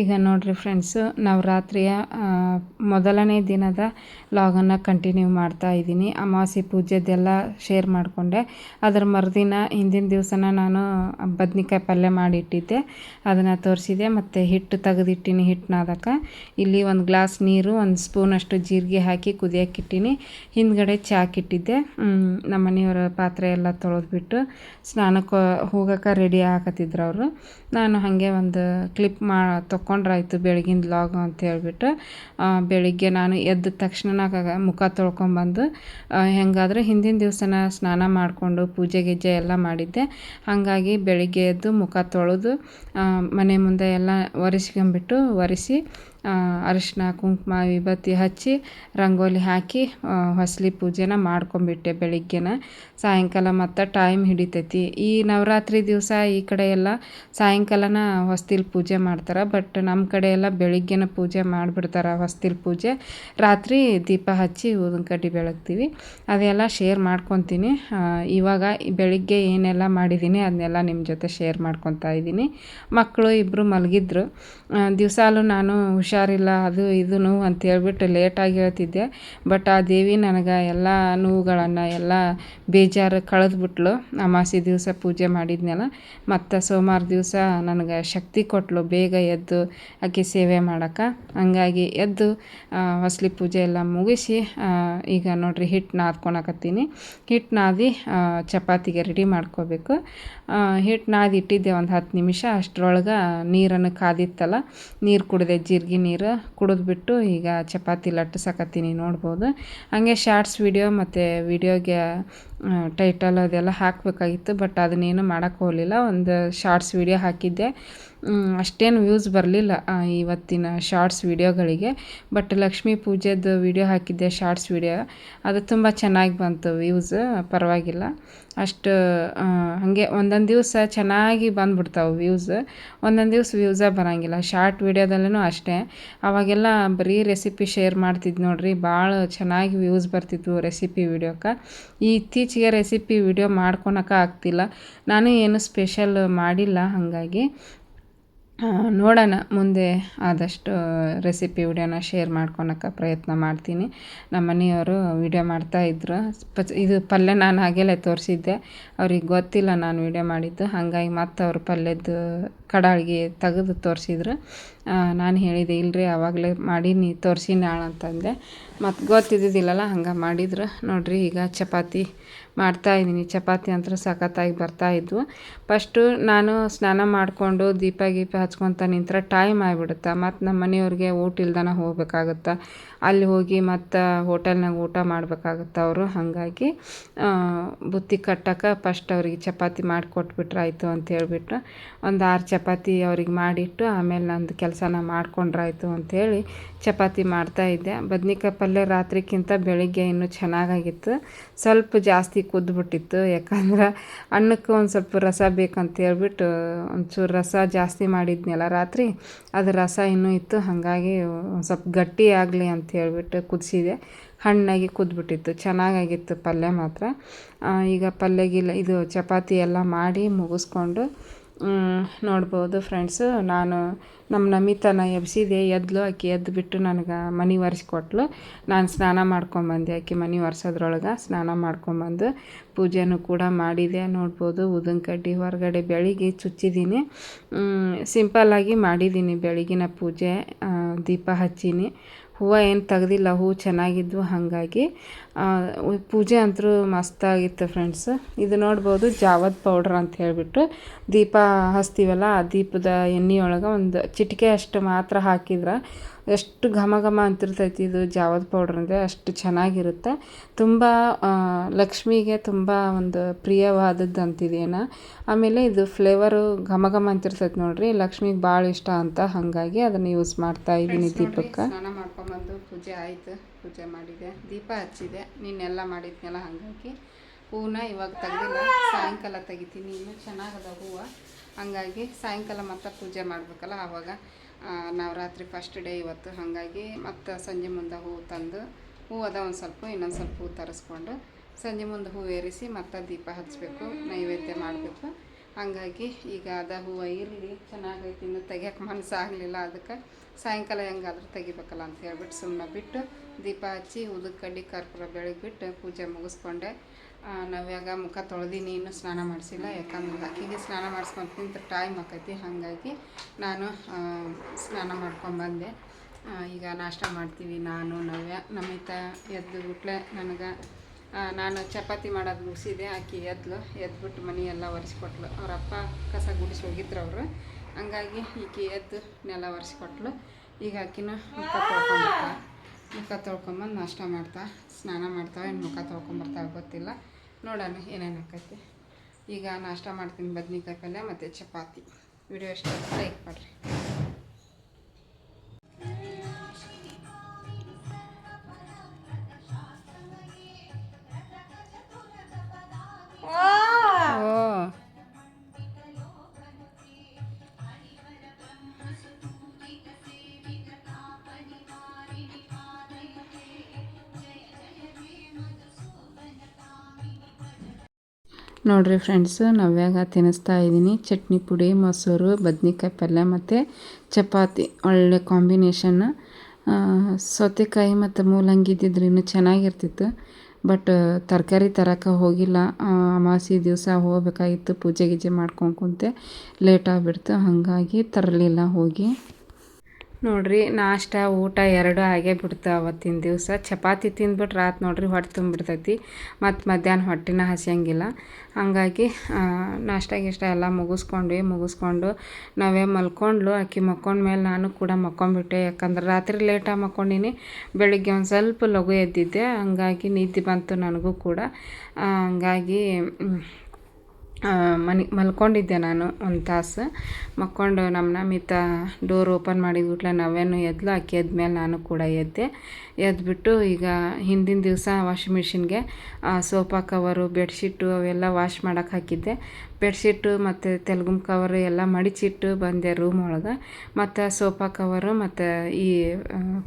ಈಗ ನೋಡಿರಿ ಫ್ರೆಂಡ್ಸು ನಾವು ರಾತ್ರಿಯ ಮೊದಲನೇ ದಿನದ ಲಾಗನ್ನು ಕಂಟಿನ್ಯೂ ಮಾಡ್ತಾ ಇದ್ದೀನಿ. ಅಮಾವಾಸ್ಯೆ ಪೂಜೆದೆಲ್ಲ ಶೇರ್ ಮಾಡಿಕೊಂಡೆ. ಅದರ ಮರುದಿನ ಹಿಂದಿನ ದಿವಸನ ನಾನು ಬದ್ನಿಕಾಯಿ ಪಲ್ಯ ಮಾಡಿಟ್ಟಿದ್ದೆ. ಅದನ್ನು ತೋರಿಸಿದೆ. ಮತ್ತು ಹಿಟ್ಟು ತೆಗೆದಿಟ್ಟಿನಿ ಹಿಟ್ಟು ನಾದಕ್ಕೆ ಇಲ್ಲಿ ಒಂದು ಗ್ಲಾಸ್ ನೀರು, ಒಂದು ಸ್ಪೂನಷ್ಟು ಜೀರಿಗೆ ಹಾಕಿ ಕುದಿಯೋಕ್ಕಿಟ್ಟಿನಿ ಹಿಂದ್ಗಡೆ ಚಾಕಿಟ್ಟಿದ್ದೆ ನಮ್ಮ ಮನೆಯವರ ಪಾತ್ರೆ ಎಲ್ಲ ತೊಳೆದ್ಬಿಟ್ಟು ಸ್ನಾನಕ್ಕೆ ಹೋಗೋಕೆ ರೆಡಿ ಆಗತ್ತಿದ್ರು ಅವರು. ನಾನು ಹಾಗೆ ಒಂದು ಕ್ಲಿಪ್ ಮಾ ತೊಗೊಂಡ್ರಾಯ್ತು ಬೆಳಗಿನ ಲಾಗ್ ಅಂತ ಹೇಳ್ಬಿಟ್ಟು ಬೆಳಿಗ್ಗೆ ನಾನು ಎದ್ದ ತಕ್ಷಣ ಮುಖ ತೊಳ್ಕೊಂಬಂದು ಹೆಂಗಾದ್ರೆ ಹಿಂದಿನ ದಿವಸನ ಸ್ನಾನ ಮಾಡಿಕೊಂಡು ಪೂಜೆ ಗೀಜೆ ಎಲ್ಲ ಮಾಡಿದ್ದೆ. ಹಾಗಾಗಿ ಬೆಳಿಗ್ಗೆ ಎದ್ದು ಮುಖ ತೊಳೆದು ಮನೆ ಮುಂದೆ ಎಲ್ಲ ಒರೆಸ್ಕೊಂಬಿಟ್ಟು ಒರೆಸಿ ಅರಿಶಿನ ಕುಂಕುಮ ವಿಭತ್ತಿ ಹಚ್ಚಿ ರಂಗೋಲಿ ಹಾಕಿ ಹೊಸಲಿ ಪೂಜೆನ ಮಾಡ್ಕೊಂಬಿಟ್ಟೆ ಬೆಳಿಗ್ಗೆನ. ಸಾಯಂಕಾಲ ಮತ್ತು ಟೈಮ್ ಹಿಡಿತೈತಿ. ಈ ನವರಾತ್ರಿ ದಿವಸ ಈ ಕಡೆ ಎಲ್ಲ ಸಾಯಂಕಾಲನ ಹೊಸ್ತಿಲ್ ಪೂಜೆ ಮಾಡ್ತಾರೆ. ಬಟ್ ನಮ್ಮ ಕಡೆ ಎಲ್ಲ ಬೆಳಿಗ್ಗೆನ ಪೂಜೆ ಮಾಡಿಬಿಡ್ತಾರೆ ಹೊಸ್ತಿಲ್ ಪೂಜೆ. ರಾತ್ರಿ ದೀಪ ಹಚ್ಚಿ ಊದಿನ ಕಡ್ಡಿ ಬೆಳಗ್ತೀವಿ. ಅದೆಲ್ಲ ಶೇರ್ ಮಾಡ್ಕೊತೀನಿ. ಇವಾಗ ಬೆಳಿಗ್ಗೆ ಏನೆಲ್ಲ ಮಾಡಿದ್ದೀನಿ ಅದನ್ನೆಲ್ಲ ನಿಮ್ಮ ಜೊತೆ ಶೇರ್ ಮಾಡ್ಕೊತಾ ಇದ್ದೀನಿ ಮಕ್ಕಳು ಇಬ್ಬರು ಮಲಗಿದ್ರು. ದಿವಸಾಲು ನಾನು ಹುಷಾರಿಲ್ಲ, ಅದು ಇದು ನೋವು ಅಂತ ಹೇಳ್ಬಿಟ್ಟು ಲೇಟಾಗಿ ಹೇಳ್ತಿದ್ದೆ. ಬಟ್ ಆ ದೇವಿ ನನಗೆ ಎಲ್ಲ ನೋವುಗಳನ್ನು, ಎಲ್ಲ ಬೇಜಾರು ಕಳೆದ್ಬಿಟ್ಲು. ಅಮಾವಾಸ್ಯೆ ದಿವಸ ಪೂಜೆ ಮಾಡಿದ್ನೆಲ್ಲ, ಮತ್ತು ಸೋಮವಾರ ದಿವಸ ನನಗೆ ಶಕ್ತಿ ಕೊಟ್ಲು ಬೇಗ ಎದ್ದು ಆಕೆ ಸೇವೆ ಮಾಡೋಕ್ಕೆ. ಹಂಗಾಗಿ ಎದ್ದು ಹೊಸಲಿ ಪೂಜೆ ಎಲ್ಲ ಮುಗಿಸಿ ಈಗ ನೋಡಿರಿ ಹಿಟ್ಟು ನಾದ್ಕೊಳಕತ್ತೀನಿ ಹಿಟ್ಟು ನಾದಿ ಚಪಾತಿಗೆ ರೆಡಿ ಮಾಡ್ಕೋಬೇಕು. ಹಿಟ್ಟು ನಾದಿಟ್ಟಿದ್ದೆ ಒಂದು ಹತ್ತು ನಿಮಿಷ. ಅಷ್ಟರೊಳಗೆ ನೀರನ್ನು ಕಾದಿತ್ತಲ್ಲ, ನೀರು ಕುಡಿದೆ ಜೀರಿಗೆ ನೀರು ಕುಡಿದ್ಬಿಟ್ಟು ಈಗ ಚಪಾತಿ ಲಟ್ಟಿಸಕತ್ತೀನಿ ನೋಡ್ಬೋದು. ಹಾಗೆ ಶಾರ್ಟ್ಸ್ ವಿಡಿಯೋ ಮತ್ತು ವಿಡಿಯೋಗೆ ಟೈಟಲ್ ಅದೆಲ್ಲ ಹಾಕಬೇಕಾಗಿತ್ತು, ಬಟ್ ಅದನ್ನೇನು ಮಾಡೋಕ್ಕೆ ಹೋಗಲಿಲ್ಲ. ಒಂದು ಶಾರ್ಟ್ಸ್ ವಿಡಿಯೋ ಹಾಕಿದ್ದೆ. ಅಷ್ಟೇನು ವ್ಯೂಸ್ ಬರಲಿಲ್ಲ ಇವತ್ತಿನ ಶಾರ್ಟ್ಸ್ ವಿಡಿಯೋಗಳಿಗೆ ಬಟ್ ಲಕ್ಷ್ಮೀ ಪೂಜೆದು ವಿಡಿಯೋ ಹಾಕಿದ್ದೆ ಶಾರ್ಟ್ಸ್ ವೀಡಿಯೋ ಅದು ತುಂಬ ಚೆನ್ನಾಗಿ ಬಂತು ವ್ಯೂಸ್ ಪರವಾಗಿಲ್ಲ. ಅಷ್ಟು ಹಾಗೆ ಒಂದೊಂದು ದಿವಸ ಚೆನ್ನಾಗಿ ಬಂದುಬಿಡ್ತಾವೆ ವ್ಯೂಸ್ ಒಂದೊಂದು ದಿವ್ಸ ವ್ಯೂಸೇ ಬರೋಂಗಿಲ್ಲ. ಶಾರ್ಟ್ ವೀಡಿಯೋದಲ್ಲೂ ಅಷ್ಟೇ. ಅವಾಗೆಲ್ಲ ಬರೀ ರೆಸಿಪಿ ಶೇರ್ ಮಾಡ್ತಿದ್ದು ನೋಡ್ರಿ ಭಾಳ ಚೆನ್ನಾಗಿ ವ್ಯೂಸ್ ಬರ್ತಿದ್ವು ರೆಸಿಪಿ ವಿಡಿಯೋಕ್ಕೆ ಈ ಇತ್ತೀಚೆಗೆ ರೆಸಿಪಿ ವಿಡಿಯೋ ಮಾಡ್ಕೊಳಕ್ಕೆ ಆಗ್ತಿಲ್ಲ. ನಾನು ಏನು ಸ್ಪೆಷಲ್ ಮಾಡಿಲ್ಲ, ಹಾಗಾಗಿ. ನೋಡೋಣ. ಮುಂದೆ ಆದಷ್ಟು ರೆಸಿಪಿ ವಿಡಿಯೋನ ಶೇರ್ ಮಾಡ್ಕೊಳಕ್ಕೆ ಪ್ರಯತ್ನ ಮಾಡ್ತೀನಿ. ನಮ್ಮ ಮನೆಯವರು ವಿಡಿಯೋ ಮಾಡ್ತಾಯಿದ್ರು ಪ ಇದು ಪಲ್ಯ ನಾನು ಹಾಗೆಲ್ಲ ತೋರಿಸಿದ್ದೆ. ಅವ್ರಿಗೆ ಗೊತ್ತಿಲ್ಲ ನಾನು ವಿಡಿಯೋ ಮಾಡಿದ್ದು. ಹಾಗಾಗಿ ಮತ್ತೆ ಅವ್ರು ಪಲ್ಯದ್ದು ಕಡಾಳಿಗೆ ತೆಗೆದು ತೋರಿಸಿದ್ರು. ನಾನು ಹೇಳಿದೆ, ಇಲ್ರಿ ಆವಾಗಲೇ ಮಾಡೀನಿ ತೋರಿಸಿ ನಾಳೆ ಅಂತಂದೆ. ಮತ್ತು ಗೊತ್ತಿದ್ದಿದ್ದಿಲ್ಲಲ್ಲ, ಹಂಗೆ ಮಾಡಿದ್ರು. ನೋಡಿರಿ, ಈಗ ಚಪಾತಿ ಮಾಡ್ತಾಯಿದ್ದೀನಿ ಚಪಾತಿ ಅಂತೂ ಸಖತ್ತಾಗಿ ಬರ್ತಾಯಿದ್ವು ಫಸ್ಟು ನಾನು ಸ್ನಾನ ಮಾಡಿಕೊಂಡು ದೀಪ ಗೀಪ ಹಚ್ಕೊತ ನಿಂತ್ರೆ ಟೈಮ್ ಆಗಿಬಿಡುತ್ತೆ? ಮತ್ತು ನಮ್ಮ ಮನೆಯವ್ರಿಗೆ ಊಟ ಇಲ್ದನ ಹೋಗ್ಬೇಕಾಗತ್ತೆ? ಅಲ್ಲಿ ಹೋಗಿ ಮತ್ತು ಹೋಟೆಲ್ನಾಗ ಊಟ ಮಾಡಬೇಕಾಗುತ್ತೆ ಅವರು? ಹಾಗಾಗಿ ಬುತ್ತಿ ಕಟ್ಟಕ್ಕೆ ಫಸ್ಟ್ ಅವ್ರಿಗೆ ಚಪಾತಿ ಆಯಿತು ಅಂತ ಹೇಳಿಬಿಟ್ಟು ಒಂದು ಆರು ಚಪಾತಿ ಅವ್ರಿಗೆ ಮಾಡಿಟ್ಟು ಆಮೇಲೆ ನಂದು ಕೆಲಸನ ಮಾಡ್ಕೊಂಡ್ರಾಯ್ತು ಅಂಥೇಳಿ ಚಪಾತಿ ಮಾಡ್ತಾಯಿದ್ದೆ ಬದ್ನಿಕಾಯಿ ಪಲ್ಯ ರಾತ್ರಿಗಿಂತ ಬೆಳಿಗ್ಗೆ ಇನ್ನೂ ಚೆನ್ನಾಗಾಗಿತ್ತು. ಸ್ವಲ್ಪ ಜಾಸ್ತಿ ಕುದ್ದುಬಿಟ್ಟಿತ್ತು ಯಾಕಂದ್ರೆ ಅನ್ನಕ್ಕೆ ಒಂದು ಸ್ವಲ್ಪ ರಸ ಬೇಕಂತ ಹೇಳ್ಬಿಟ್ಟು ಒಂಚೂರು ರಸ ಜಾಸ್ತಿ ಮಾಡಿದ್ನಲ್ಲ ರಾತ್ರಿ, ಅದು ರಸ ಇನ್ನೂ ಇತ್ತು, ಹಾಗಾಗಿ ಸ್ವಲ್ಪ ಗಟ್ಟಿ ಆಗಲಿ ಅಂತ ಹೇಳ್ಬಿಟ್ಟು ಕುದಿಸಿದೆ. ಹಣ್ಣಾಗಿ ಕುದ್ಬಿಟ್ಟಿತ್ತು, ಚೆನ್ನಾಗಾಗಿತ್ತು ಪಲ್ಯ ಮಾತ್ರ. ಈಗ ಈಗ ಪಲ್ಯಗಿಲ್ಲ, ಇದು ಚಪಾತಿ ಎಲ್ಲ ಮಾಡಿ ಮುಗಿಸ್ಕೊಂಡು ನೋಡ್ಬೋದು ಫ್ರೆಂಡ್ಸು ನಾನು ನಮ್ಮ ನಮಿತನ ಎಬ್ಸಿದೆ, ಎದ್ಲು, ಆಕೆ ಎದ್ದು ಬಿಟ್ಟು ನನಗೆ ಮನೆ ಒರೆಸ್ಕೊಟ್ಲು. ನಾನು ಸ್ನಾನ ಮಾಡ್ಕೊಂಬಂದೆ, ಆಕೆ ಮನೆ ಒರೆಸೋದ್ರೊಳಗೆ ಸ್ನಾನ ಮಾಡ್ಕೊಂಬಂದು ಪೂಜೆನೂ ಕೂಡ ಮಾಡಿದೆ. ನೋಡ್ಬೋದು ಉದನ್ ಕಡ್ಡಿ ಹೊರಗಡೆ ಬೆಳಿಗ್ಗೆ ಚುಚ್ಚಿದ್ದೀನಿ. ಸಿಂಪಲ್ಲಾಗಿ ಮಾಡಿದ್ದೀನಿ ಬೆಳಗಿನ ಪೂಜೆ. ದೀಪ ಹಚ್ಚೀನಿ. ಹೂವು ಏನು ತೆಗ್ದಿಲ್ಲ ಹೂವು ಚೆನ್ನಾಗಿದ್ವು ಹಾಗಾಗಿ. ಪೂಜೆ ಅಂತೂ ಮಸ್ತಾಗಿತ್ತು ಫ್ರೆಂಡ್ಸ್ ಇದು ನೋಡ್ಬೋದು ಜಾವದ್ ಪೌಡ್ರ್ ಅಂತ ಹೇಳಿಬಿಟ್ಟು ದೀಪ ಹಚ್ತೀವಲ್ಲ ಆ ದೀಪದ ಎಣ್ಣೆಯೊಳಗೆ ಒಂದು ಚಿಟಿಕೆ ಅಷ್ಟು ಮಾತ್ರ ಹಾಕಿದ್ರೆ ಎಷ್ಟು ಘಮ ಘಮ ಅಂತಿರ್ತೈತಿ ಇದು ಜಾವದ್ ಪೌಡ್ರ್ ಅಂದರೆ ಅಷ್ಟು ಚೆನ್ನಾಗಿರುತ್ತೆ. ತುಂಬ ಲಕ್ಷ್ಮಿಗೆ ತುಂಬ ಒಂದು ಪ್ರಿಯವಾದದ್ದು ಅಂತಿದೆಯೇನ ಆಮೇಲೆ ಇದು ಫ್ಲೇವರು ಘಮ ಘಮ ಅಂತಿರ್ತೈತಿ ನೋಡಿರಿ ಲಕ್ಷ್ಮಿಗೆ ಭಾಳ ಇಷ್ಟ ಅಂತ ಹಾಗಾಗಿ ಅದನ್ನು ಯೂಸ್ ಮಾಡ್ತಾ ಇದ್ದೀನಿ ದೀಪಕ್ಕೆ. ಸ್ನಾನ ಮಾಡ್ಕೊಂಬಂದು ಪೂಜೆ ಆಯಿತು. ಪೂಜೆ ಮಾಡಿದೆ. ದೀಪ ಹಚ್ಚಿದೆ. ನೀನೆಲ್ಲ ಮಾಡಿದ್ನೆಲ್ಲ ಹಾಗಾಗಿ ಹೂವನ್ನ ಇವಾಗ ತೆಗ್ದಿಲ್ಲ. ಸಾಯಂಕಾಲ ತೆಗಿತೀನಿ. ಇನ್ನು ಚೆನ್ನಾಗದ ಹೂವು. ಹಂಗಾಗಿ ಸಾಯಂಕಾಲ ಮತ್ತೆ ಪೂಜೆ ಮಾಡಬೇಕಲ್ಲ. ಆವಾಗ ನವರಾತ್ರಿ ಫಸ್ಟ್ ಡೇ ಇವತ್ತು. ಹಾಗಾಗಿ ಮತ್ತು ಸಂಜೆ ಮುಂದೆ ಹೂವು ತಂದು ಹೂವು ಅದ ಒಂದು ಸ್ವಲ್ಪ, ಇನ್ನೊಂದು ಸ್ವಲ್ಪ ಹೂವು ತರಿಸ್ಕೊಂಡು ಸಂಜೆ ಮುಂದೆ ಹೂವು ಏರಿಸಿ ಮತ್ತೆ ದೀಪ ಹಚ್ಚಬೇಕು ನೈವೇದ್ಯ ಮಾಡಬೇಕು. ಹಂಗಾಗಿ ಈಗ ಅದ ಹೂವು ಇರಲಿ. ಚೆನ್ನಾಗೈತಿ. ಇನ್ನು ತೆಗಿಯೋಕೆ ಮನಸ್ಸಾಗಲಿಲ್ಲ ಅದಕ್ಕೆ ಸಾಯಂಕಾಲ ಹೆಂಗಾದ್ರೂ ತೆಗಿಬೇಕಲ್ಲ ಅಂತ ಹೇಳ್ಬಿಟ್ಟು ಸುಮ್ಮನೆ ಬಿಟ್ಟು ದೀಪ ಹಚ್ಚಿ ಉದಕ್ಕೆ ಕಡ್ಡಿ ಕರ್ಪೂರ ಬೆಳಗ್ಬಿಟ್ಟು ಪೂಜೆ ಮುಗಿಸ್ಕೊಂಡೆ. ನಾವ್ಯಾಗ ಮುಖ ತೊಳೆದೀನಿ ಇನ್ನೂ ಸ್ನಾನ ಮಾಡಿಸಿಲ್ಲ, ಯಾಕಂದ್ರೆ ಆಕಿಗೆ ಸ್ನಾನ ಮಾಡಿಸ್ಕೊಂಡು ನಿಂತ ಟೈಮ್ ಆಕೈತಿ, ಹಾಗಾಗಿ ನಾನು ಸ್ನಾನ ಮಾಡ್ಕೊಂಬಂದೆ ಈಗ ನಾಷ್ಟ ಮಾಡ್ತೀವಿ ನಾನು, ನವ್ಯ, ನಮಿತ ಎದ್ದು ಬಿಟ್ಲೆ ನನಗೆ. ನಾನು ಚಪಾತಿ ಮಾಡೋದು ಮುಗಿಸಿದೆ ಆಕೆ ಎದ್ಲು, ಎದ್ಬಿಟ್ಟು ಮನೆಯೆಲ್ಲ ಒರೆಸ್ಕೊಟ್ಲು. ಅವ್ರ ಅಪ್ಪ ಕಸ ಗುಡಿಸಿ ಹೋಗಿದ್ರು ಅವರು. ಹಂಗಾಗಿ ಈಕೆ ಎದ್ದು ನೆಲ ಒರೆಸ್ಕೊಟ್ಲು. ಈಗ ಆಕಿನ ಮುಖ ತೊಳ್ಕೊಂಬರ್ತಾ ಮುಖ ತೊಳ್ಕೊಂಬಂದು ನಾಷ್ಟ ಮಾಡ್ತಾ, ಸ್ನಾನ ಮಾಡ್ತಾವೆ ಏನು ಮುಖ ತೊಳ್ಕೊಂಬರ್ತಾವೆ ಗೊತ್ತಿಲ್ಲ. ನೋಡೋಣ ಏನೇನು ಆಕೈತಿ. ಈಗ ನಾಷ್ಟ ಮಾಡ್ತೀನಿ ಬದ್ನಿಕಾಯಿ ಪಲ್ಯ ಮತ್ತು ಚಪಾತಿ. ವಿಡಿಯೋ ಇಷ್ಟ ಲೈಕ್ ಮಾಡಿರಿ. ನೋಡಿರಿ ಫ್ರೆಂಡ್ಸ್ ನವ್ಯಾಗ ತಿನ್ನಿಸ್ತಾ ಇದ್ದೀನಿ ಚಟ್ನಿ ಪುಡಿ, ಮೊಸರು, ಬದ್ನಿಕಾಯಿ ಪಲ್ಯ ಮತ್ತು ಚಪಾತಿ. ಒಳ್ಳೆ ಕಾಂಬಿನೇಷನ್ ಸೌತೆಕಾಯಿ ಮತ್ತು ಮೂಲಂಗಿ ಇದ್ದಿದ್ರೆ ಚೆನ್ನಾಗಿರ್ತಿತ್ತು. ಬಟ್ ತರಕಾರಿ ತರಕ ಹೋಗಿಲ್ಲ. ಅಮಾವಾಸ್ಯ ದಿವಸ ಹೋಗಬೇಕಾಗಿತ್ತು. ಪೂಜೆ ಗೀಜೆ ಮಾಡ್ಕೊಂಡು ಕುಂತೆ. ಲೇಟ್ ಆಗಿಬಿಡ್ತು. ಹಾಗಾಗಿ ತರಲಿಲ್ಲ ಹೋಗಿ. ನೋಡ್ರಿ ನಾಷ್ಟ, ಊಟ ಎರಡು ಆಗೇ ಬಿಡ್ತು ಅವತ್ತಿನ ದಿವಸ. ಚಪಾತಿ ತಿಂದ್ಬಿಟ್ರೆ ರಾತ್ ನೋಡ್ರಿ ಹೊಟ್ಟೆ ತುಂಬಿಡ್ತೈತಿ, ಮತ್ತು ಮಧ್ಯಾಹ್ನ ಹೊಟ್ಟೆನ ಹಸಿಯಂಗಿಲ್ಲ. ಹಾಗಾಗಿ ನಾಷ್ಟ ಗಿಷ್ಟ ಎಲ್ಲ ಮುಗಿಸ್ಕೊಂಡ್ವಿ. ಮುಗಿಸ್ಕೊಂಡು ನಾವೇ ಮಲ್ಕೊಂಡ್ಲು, ಅಕ್ಕಿ ಮೇಲೆ ನಾನು ಕೂಡ ಮಕ್ಕೊಂಡ್ಬಿಟ್ಟೆ ಯಾಕಂದ್ರೆ ರಾತ್ರಿ ಲೇಟಾಗಿ ಮಕ್ಕೊಂಡಿನಿ. ಬೆಳಿಗ್ಗೆ ಒಂದು ಸ್ವಲ್ಪ ಲಘು ಎದ್ದಿದ್ದೆ. ಹಂಗಾಗಿ ನಿದ್ದೆ ಬಂತು ನನಗೂ ಕೂಡ. ಹಂಗಾಗಿ ಮನೆ, ಮಲ್ಕೊಂಡಿದ್ದೆ ನಾನು ಒಂದು ತಾಸು. ಮಕ್ಕೊಂಡು ನಮ್ಮ ನಮಿತ ಡೋರ್ ಓಪನ್ ಮಾಡಿದ ಮಾಡಿದ್ಬಿಟ್ಲೆ ನಾವೇನು ಎದ್ಲು, ಆಕೆ ಎದ್ಮೇಲೆ ನಾನು ಕೂಡ ಎದ್ದೆ. ಎದ್ಬಿಟ್ಟು ಈಗ ಹಿಂದಿನ ದಿವಸ ವಾಷಿಂಗ್ ಮಿಷಿನ್ಗೆ ಸೋಫಾ ಕವರು ಬೆಡ್ಶೀಟು ಅವೆಲ್ಲ ವಾಶ್ ಮಾಡೋಕೆ ಹಾಕಿದ್ದೆ. ಬೆಡ್ಶೀಟು ಮತ್ತು ತೆಲುಗು ಕವರು ಎಲ್ಲ ಮಡಿಚಿಟ್ಟು ಬಂದೆ ರೂಮ್ ಒಳಗೆ. ಮತ್ತು ಸೋಫಾ ಕವರು ಮತ್ತು ಈ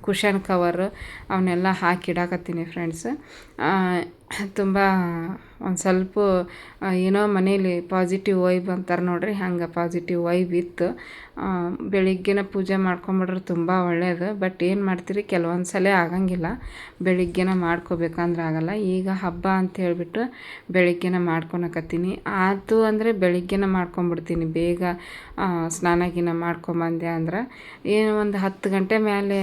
ಕುಷನ್ ಕವರು ಅವನ್ನೆಲ್ಲ ಹಾಕಿಡಾಕತ್ತೀನಿ ಫ್ರೆಂಡ್ಸ್ ತುಂಬ ಒಂದು ಸ್ವಲ್ಪ ಏನೋ ಮನೇಲಿ ಪಾಸಿಟಿವ್ ವೈಬ್ ಅಂತಾರೆ ನೋಡಿರಿ. ಹಂಗೆ ಪಾಸಿಟಿವ್ ವೈಬ್ ಇತ್ತು. ಬೆಳಿಗ್ಗೆನ ಪೂಜೆ ಮಾಡ್ಕೊಂಬಿಟ್ರೆ ತುಂಬ ಒಳ್ಳೆಯದು ಬಟ್ ಏನು ಮಾಡ್ತೀರಿ? ಕೆಲವೊಂದು ಸಲ ಆಗಂಗಿಲ್ಲ. ಬೆಳಿಗ್ಗೆನ ಮಾಡ್ಕೋಬೇಕಂದ್ರೆ ಆಗಲ್ಲ. ಈಗ ಹಬ್ಬ ಅಂತ ಹೇಳಿಬಿಟ್ಟು ಬೆಳಿಗ್ಗೆನ ಮಾಡ್ಕೊಳಕತ್ತೀನಿ. ಆಯ್ತು ಅಂದರೆ ಬೆಳಿಗ್ಗೆನ ಮಾಡ್ಕೊಂಬಿಡ್ತೀನಿ. ಬೇಗ ಸ್ನಾನ ಗಿನ ಮಾಡ್ಕೊಂಬಂದೆ ಅಂದ್ರೆ ಏನು ಒಂದು ಹತ್ತು ಗಂಟೆ ಮೇಲೆ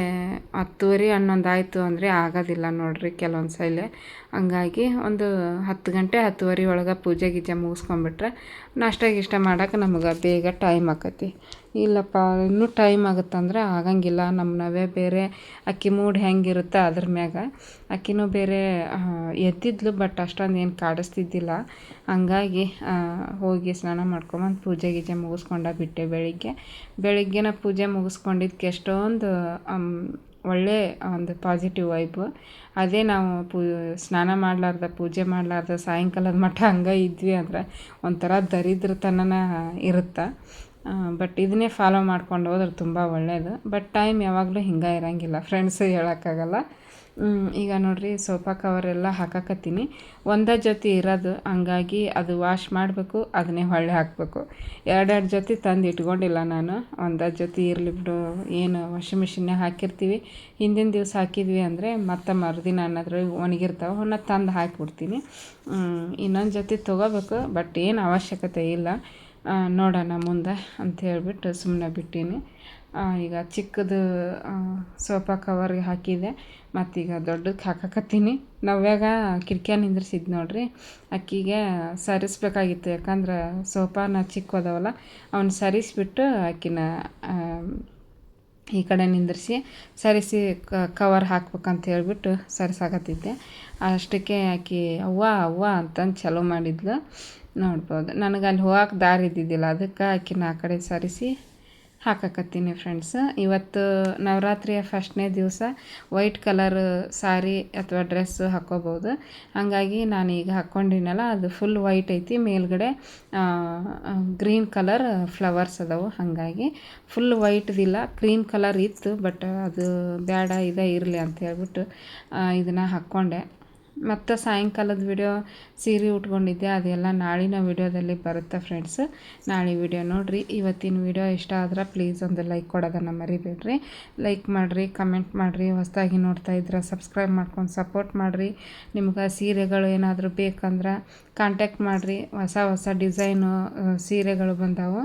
ಹತ್ತುವರೆ ಹನ್ನೊಂದು ಆಯಿತು ಅಂದರೆ ಆಗೋದಿಲ್ಲ ನೋಡ್ರಿ ಕೆಲವೊಂದು ಸಲ ಹಂಗಾಗಿ ಒಂದು ಹತ್ತು ಗಂಟೆ ಹತ್ತುವರೆ ಒಳಗೆ ಪೂಜೆ ಗೀಜೆ ಮುಗಿಸ್ಕೊಂಬಿಟ್ರೆ ನಾಷ್ಟ ಗೀಷ್ಟ ಮಾಡೋಕೆ ನಮಗೆ ಬೇಗ ಟೈಮ್ ಆಕತಿ. ಇಲ್ಲಪ್ಪ, ಇನ್ನೂ ಟೈಮ್ ಆಗುತ್ತಂದ್ರೆ ಆಗಂಗಿಲ್ಲ. ನಮ್ಮ ನಾವೇ ಬೇರೆ ಅಕ್ಕಿ ಮೂಡ್ ಹೆಂಗಿರುತ್ತೆ ಅದ್ರ ಮ್ಯಾಗ ಅಕ್ಕಿನೂ ಬೇರೆ ಎದ್ದಿದ್ಲು ಬಟ್ ಅಷ್ಟೊಂದು ಏನು ಕಾಡಿಸ್ತಿದ್ದಿಲ್ಲ. ಹಂಗಾಗಿ ಹೋಗಿ ಸ್ನಾನ ಮಾಡ್ಕೊಂಬಂದು ಪೂಜೆ ಗೀಜೆ ಮುಗಿಸ್ಕೊಂಡ ಬಿಟ್ಟೆ ಬೆಳಿಗ್ಗೆ. ಬೆಳಿಗ್ಗೆನ ಪೂಜೆ ಮುಗಿಸ್ಕೊಂಡಿದ್ದಕ್ಕೆ ಎಷ್ಟೊಂದು ಆಮ್, ಒಳ್ಳೆ ಒಂದು ಪಾಸಿಟಿವ್ ವೈಬ್ ಅದೇ ನಾವು ಪೂ ಸ್ನಾನ ಮಾಡಲಾರ್ದ ಪೂಜೆ ಮಾಡಲಾರ್ದ ಸಾಯಂಕಾಲದ ಮಠ ಹಂಗೆ ಇದ್ವಿ ಅಂದ್ರೆ ಒಂಥರ ದರಿದ್ರತನ ಇರುತ್ತೆ. ಬಟ್ ಇದನ್ನೇ ಫಾಲೋ ಮಾಡ್ಕೊಂಡು ಹೋದ್ರೆ ತುಂಬ ಒಳ್ಳೆಯದು ಬಟ್ ಟೈಮ್ ಯಾವಾಗಲೂ ಹಿಂಗೆ ಇರೋಂಗಿಲ್ಲ. ಫ್ರೆಂಡ್ಸ್ ಹೇಳೋಕ್ಕಾಗಲ್ಲ. ಈಗ ನೋಡ್ರಿ ಸೋಫಾ ಕವರೆಲ್ಲ ಹಾಕಕತ್ತೀನಿ. ಒಂದೇ ಜೊತೆ ಇರೋದು, ಹಂಗಾಗಿ ಅದು ವಾಶ್ ಮಾಡಬೇಕು, ಅದನ್ನೇ ಹೊಳ್ಳೆ ಹಾಕಬೇಕು. ಎರಡೆರಡು ಜೊತೆ ತಂದು ಇಟ್ಕೊಂಡಿಲ್ಲ ನಾನು. ಒಂದ ಜೊತೆ ಇರಲಿ ಬಿಡು, ಏನು ವಾಷಿಂಗ್ ಮಿಷಿನ್ನೇ ಹಾಕಿರ್ತೀವಿ. ಹಿಂದಿನ ದಿವಸ ಹಾಕಿದ್ವಿ ಅಂದರೆ ಮತ್ತೆ ಮರುದಿನ ಅನ್ನೋದ್ರಲ್ಲಿ ಒಣಗಿರ್ತಾವೆ, ಅವನ್ನ ತಂದು ಹಾಕಿಬಿಡ್ತೀನಿ. ಇನ್ನೊಂದು ಜೊತೆ ತೊಗೋಬೇಕು ಬಟ್ ಏನು ಅವಶ್ಯಕತೆ ಇಲ್ಲ. ನೋಡೋಣ ಮುಂದೆ ಅಂತ ಹೇಳ್ಬಿಟ್ಟು ಸುಮ್ಮನೆ ಬಿಟ್ಟೀನಿ. ಈಗ ಚಿಕ್ಕದು ಸೋಫಾ ಕವರ್ಗೆ ಹಾಕಿದೆ. ಮತ್ತೀಗ ದೊಡ್ಡಕ್ಕೆ ಹಾಕಕತ್ತೀನಿ. ನಾವ್ಯಾಗ ಕಿಟಕಿಯ ನಿಂದ್ರಿಸಿದ್ದು ನೋಡ್ರಿ, ಅಕ್ಕಿಗೆ ಸರಿಸ್ಬೇಕಾಗಿತ್ತು. ಯಾಕಂದ್ರೆ ಸೋಫಾನ ಚಿಕ್ಕದವಲ್ಲ, ಅವ್ನ ಸರಿಸ್ಬಿಟ್ಟು ಆಕಿನ ಈ ಕಡೆ ನಿಂದ್ರಿಸಿ ಸರಿಸಿ ಕವರ್ ಹಾಕ್ಬೇಕಂತ ಹೇಳ್ಬಿಟ್ಟು ಸರಿಸಾಕತ್ತಿದ್ದೆ. ಅಷ್ಟಕ್ಕೆ ಆಕಿ ಅವ್ವ ಅವ್ವ ಅಂತಂದು ಚಲೋ ಮಾಡಿದ್ಲು. ನೋಡ್ಬೋದು. ನನಗೆ ಅಲ್ಲಿ ಹೋಗಕ್ಕೆ ದಾರಿ ಇದ್ದಿದ್ದಿಲ್ಲ ಅದಕ್ಕೆ ಆಕಿನ ಆ ಕಡೆ ಸರಿಸಿ ಹಾಕಕತ್ತೀನಿ ಫ್ರೆಂಡ್ಸ್ ಇವತ್ತು ನವರಾತ್ರಿಯ ಫಸ್ಟ್ನೇ ದಿವಸ ವೈಟ್ ಕಲರ್ ಸಾರಿ ಅಥವಾ ಡ್ರೆಸ್ಸು ಹಾಕ್ಕೋಬೋದು ಹಾಗಾಗಿ ನಾನು ಈಗ ಹಾಕ್ಕೊಂಡಿನಲ್ಲ ಅದು ಫುಲ್ ವೈಟ್ ಐತಿ. ಮೇಲ್ಗಡೆ ಗ್ರೀನ್ ಕಲರ್ ಫ್ಲವರ್ಸ್ ಅದಾವು. ಹಾಗಾಗಿ ಫುಲ್ ವೈಟ್ದಿಲ್ಲ ಕ್ರೀಮ್ ಕಲರ್ ಇತ್ತು ಬಟ್ ಅದು ಬೇಡ, ಇದೇ ಇರಲಿ ಅಂತ ಹೇಳ್ಬಿಟ್ಟು ಇದನ್ನು ಹಾಕ್ಕೊಂಡೆ ಮತ್ತು ಸಾಯಂಕಾಲದ ವಿಡಿಯೋ ಸೀರೆ ಉಟ್ಕೊಂಡಿದ್ದೆ, ಅದೆಲ್ಲ ನಾಳಿನ ವಿಡಿಯೋದಲ್ಲಿ ಬರುತ್ತೆ ಫ್ರೆಂಡ್ಸ್ ನಾಳೆ ವಿಡಿಯೋ ನೋಡಿರಿ. ಇವತ್ತಿನ ವಿಡಿಯೋ ಇಷ್ಟ ಆದ್ರೆ ಪ್ಲೀಸ್ ಒಂದು ಲೈಕ್ ಕೊಡೋದನ್ನು ಮರಿಬೇಡ್ರಿ. ಲೈಕ್ ಮಾಡಿರಿ ಕಮೆಂಟ್ ಮಾಡಿರಿ, ಹೊಸದಾಗಿ ನೋಡ್ತಾ ಇದ್ರೆ ಸಬ್ಸ್ಕ್ರೈಬ್ ಮಾಡ್ಕೊಂಡು ಸಪೋರ್ಟ್ ಮಾಡಿರಿ. ನಿಮ್ಗೆ ಸೀರೆಗಳು ಏನಾದರೂ ಬೇಕಂದ್ರೆ ಕಾಂಟ್ಯಾಕ್ಟ್ ಮಾಡಿರಿ. ಹೊಸ ಹೊಸ ಡಿಸೈನು ಸೀರೆಗಳು ಬಂದಾವೆ.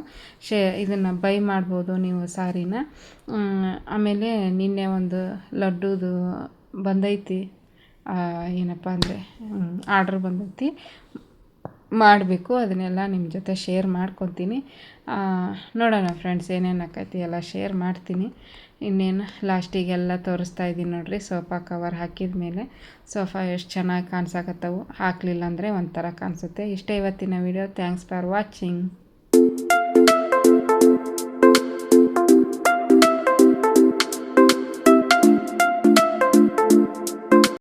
ಶೇ, ಇದನ್ನು ಬೈ ಮಾಡ್ಬೋದು ನೀವು ಸಾರಿನ. ಆಮೇಲೆ ನಿನ್ನೆ ಒಂದು ಲಡ್ಡುದು ಬಂದೈತಿ. ಏನಪ್ಪ ಅಂದರೆ ಆರ್ಡ್ರ್ ಬಂದೈತಿ. ಮಾಡಬೇಕು, ಅದನ್ನೆಲ್ಲ ನಿಮ್ಮ ಜೊತೆ ಶೇರ್ ಮಾಡ್ಕೊತೀನಿ. ನೋಡೋಣ ಫ್ರೆಂಡ್ಸ್ ಏನೇನು ಆಕೈತಿ ಎಲ್ಲ ಶೇರ್ ಮಾಡ್ತೀನಿ. ಇನ್ನೇನು ಲಾಸ್ಟಿಗೆಲ್ಲ ತೋರಿಸ್ತಾ ಇದ್ದೀನಿ ನೋಡಿರಿ, ಸೋಫಾ ಕವರ್ ಹಾಕಿದ ಮೇಲೆ. ಸೋಫಾ ಎಷ್ಟು ಚೆನ್ನಾಗಿ ಕಾಣಿಸಾಕತ್ತವು. ಹಾಕಲಿಲ್ಲ ಅಂದರೆ ಒಂಥರ ಕಾಣಿಸುತ್ತೆ. ಇಷ್ಟೇ ಇವತ್ತಿನ ವಿಡಿಯೋ ಥ್ಯಾಂಕ್ಸ್ ಫಾರ್ ವಾಚಿಂಗ್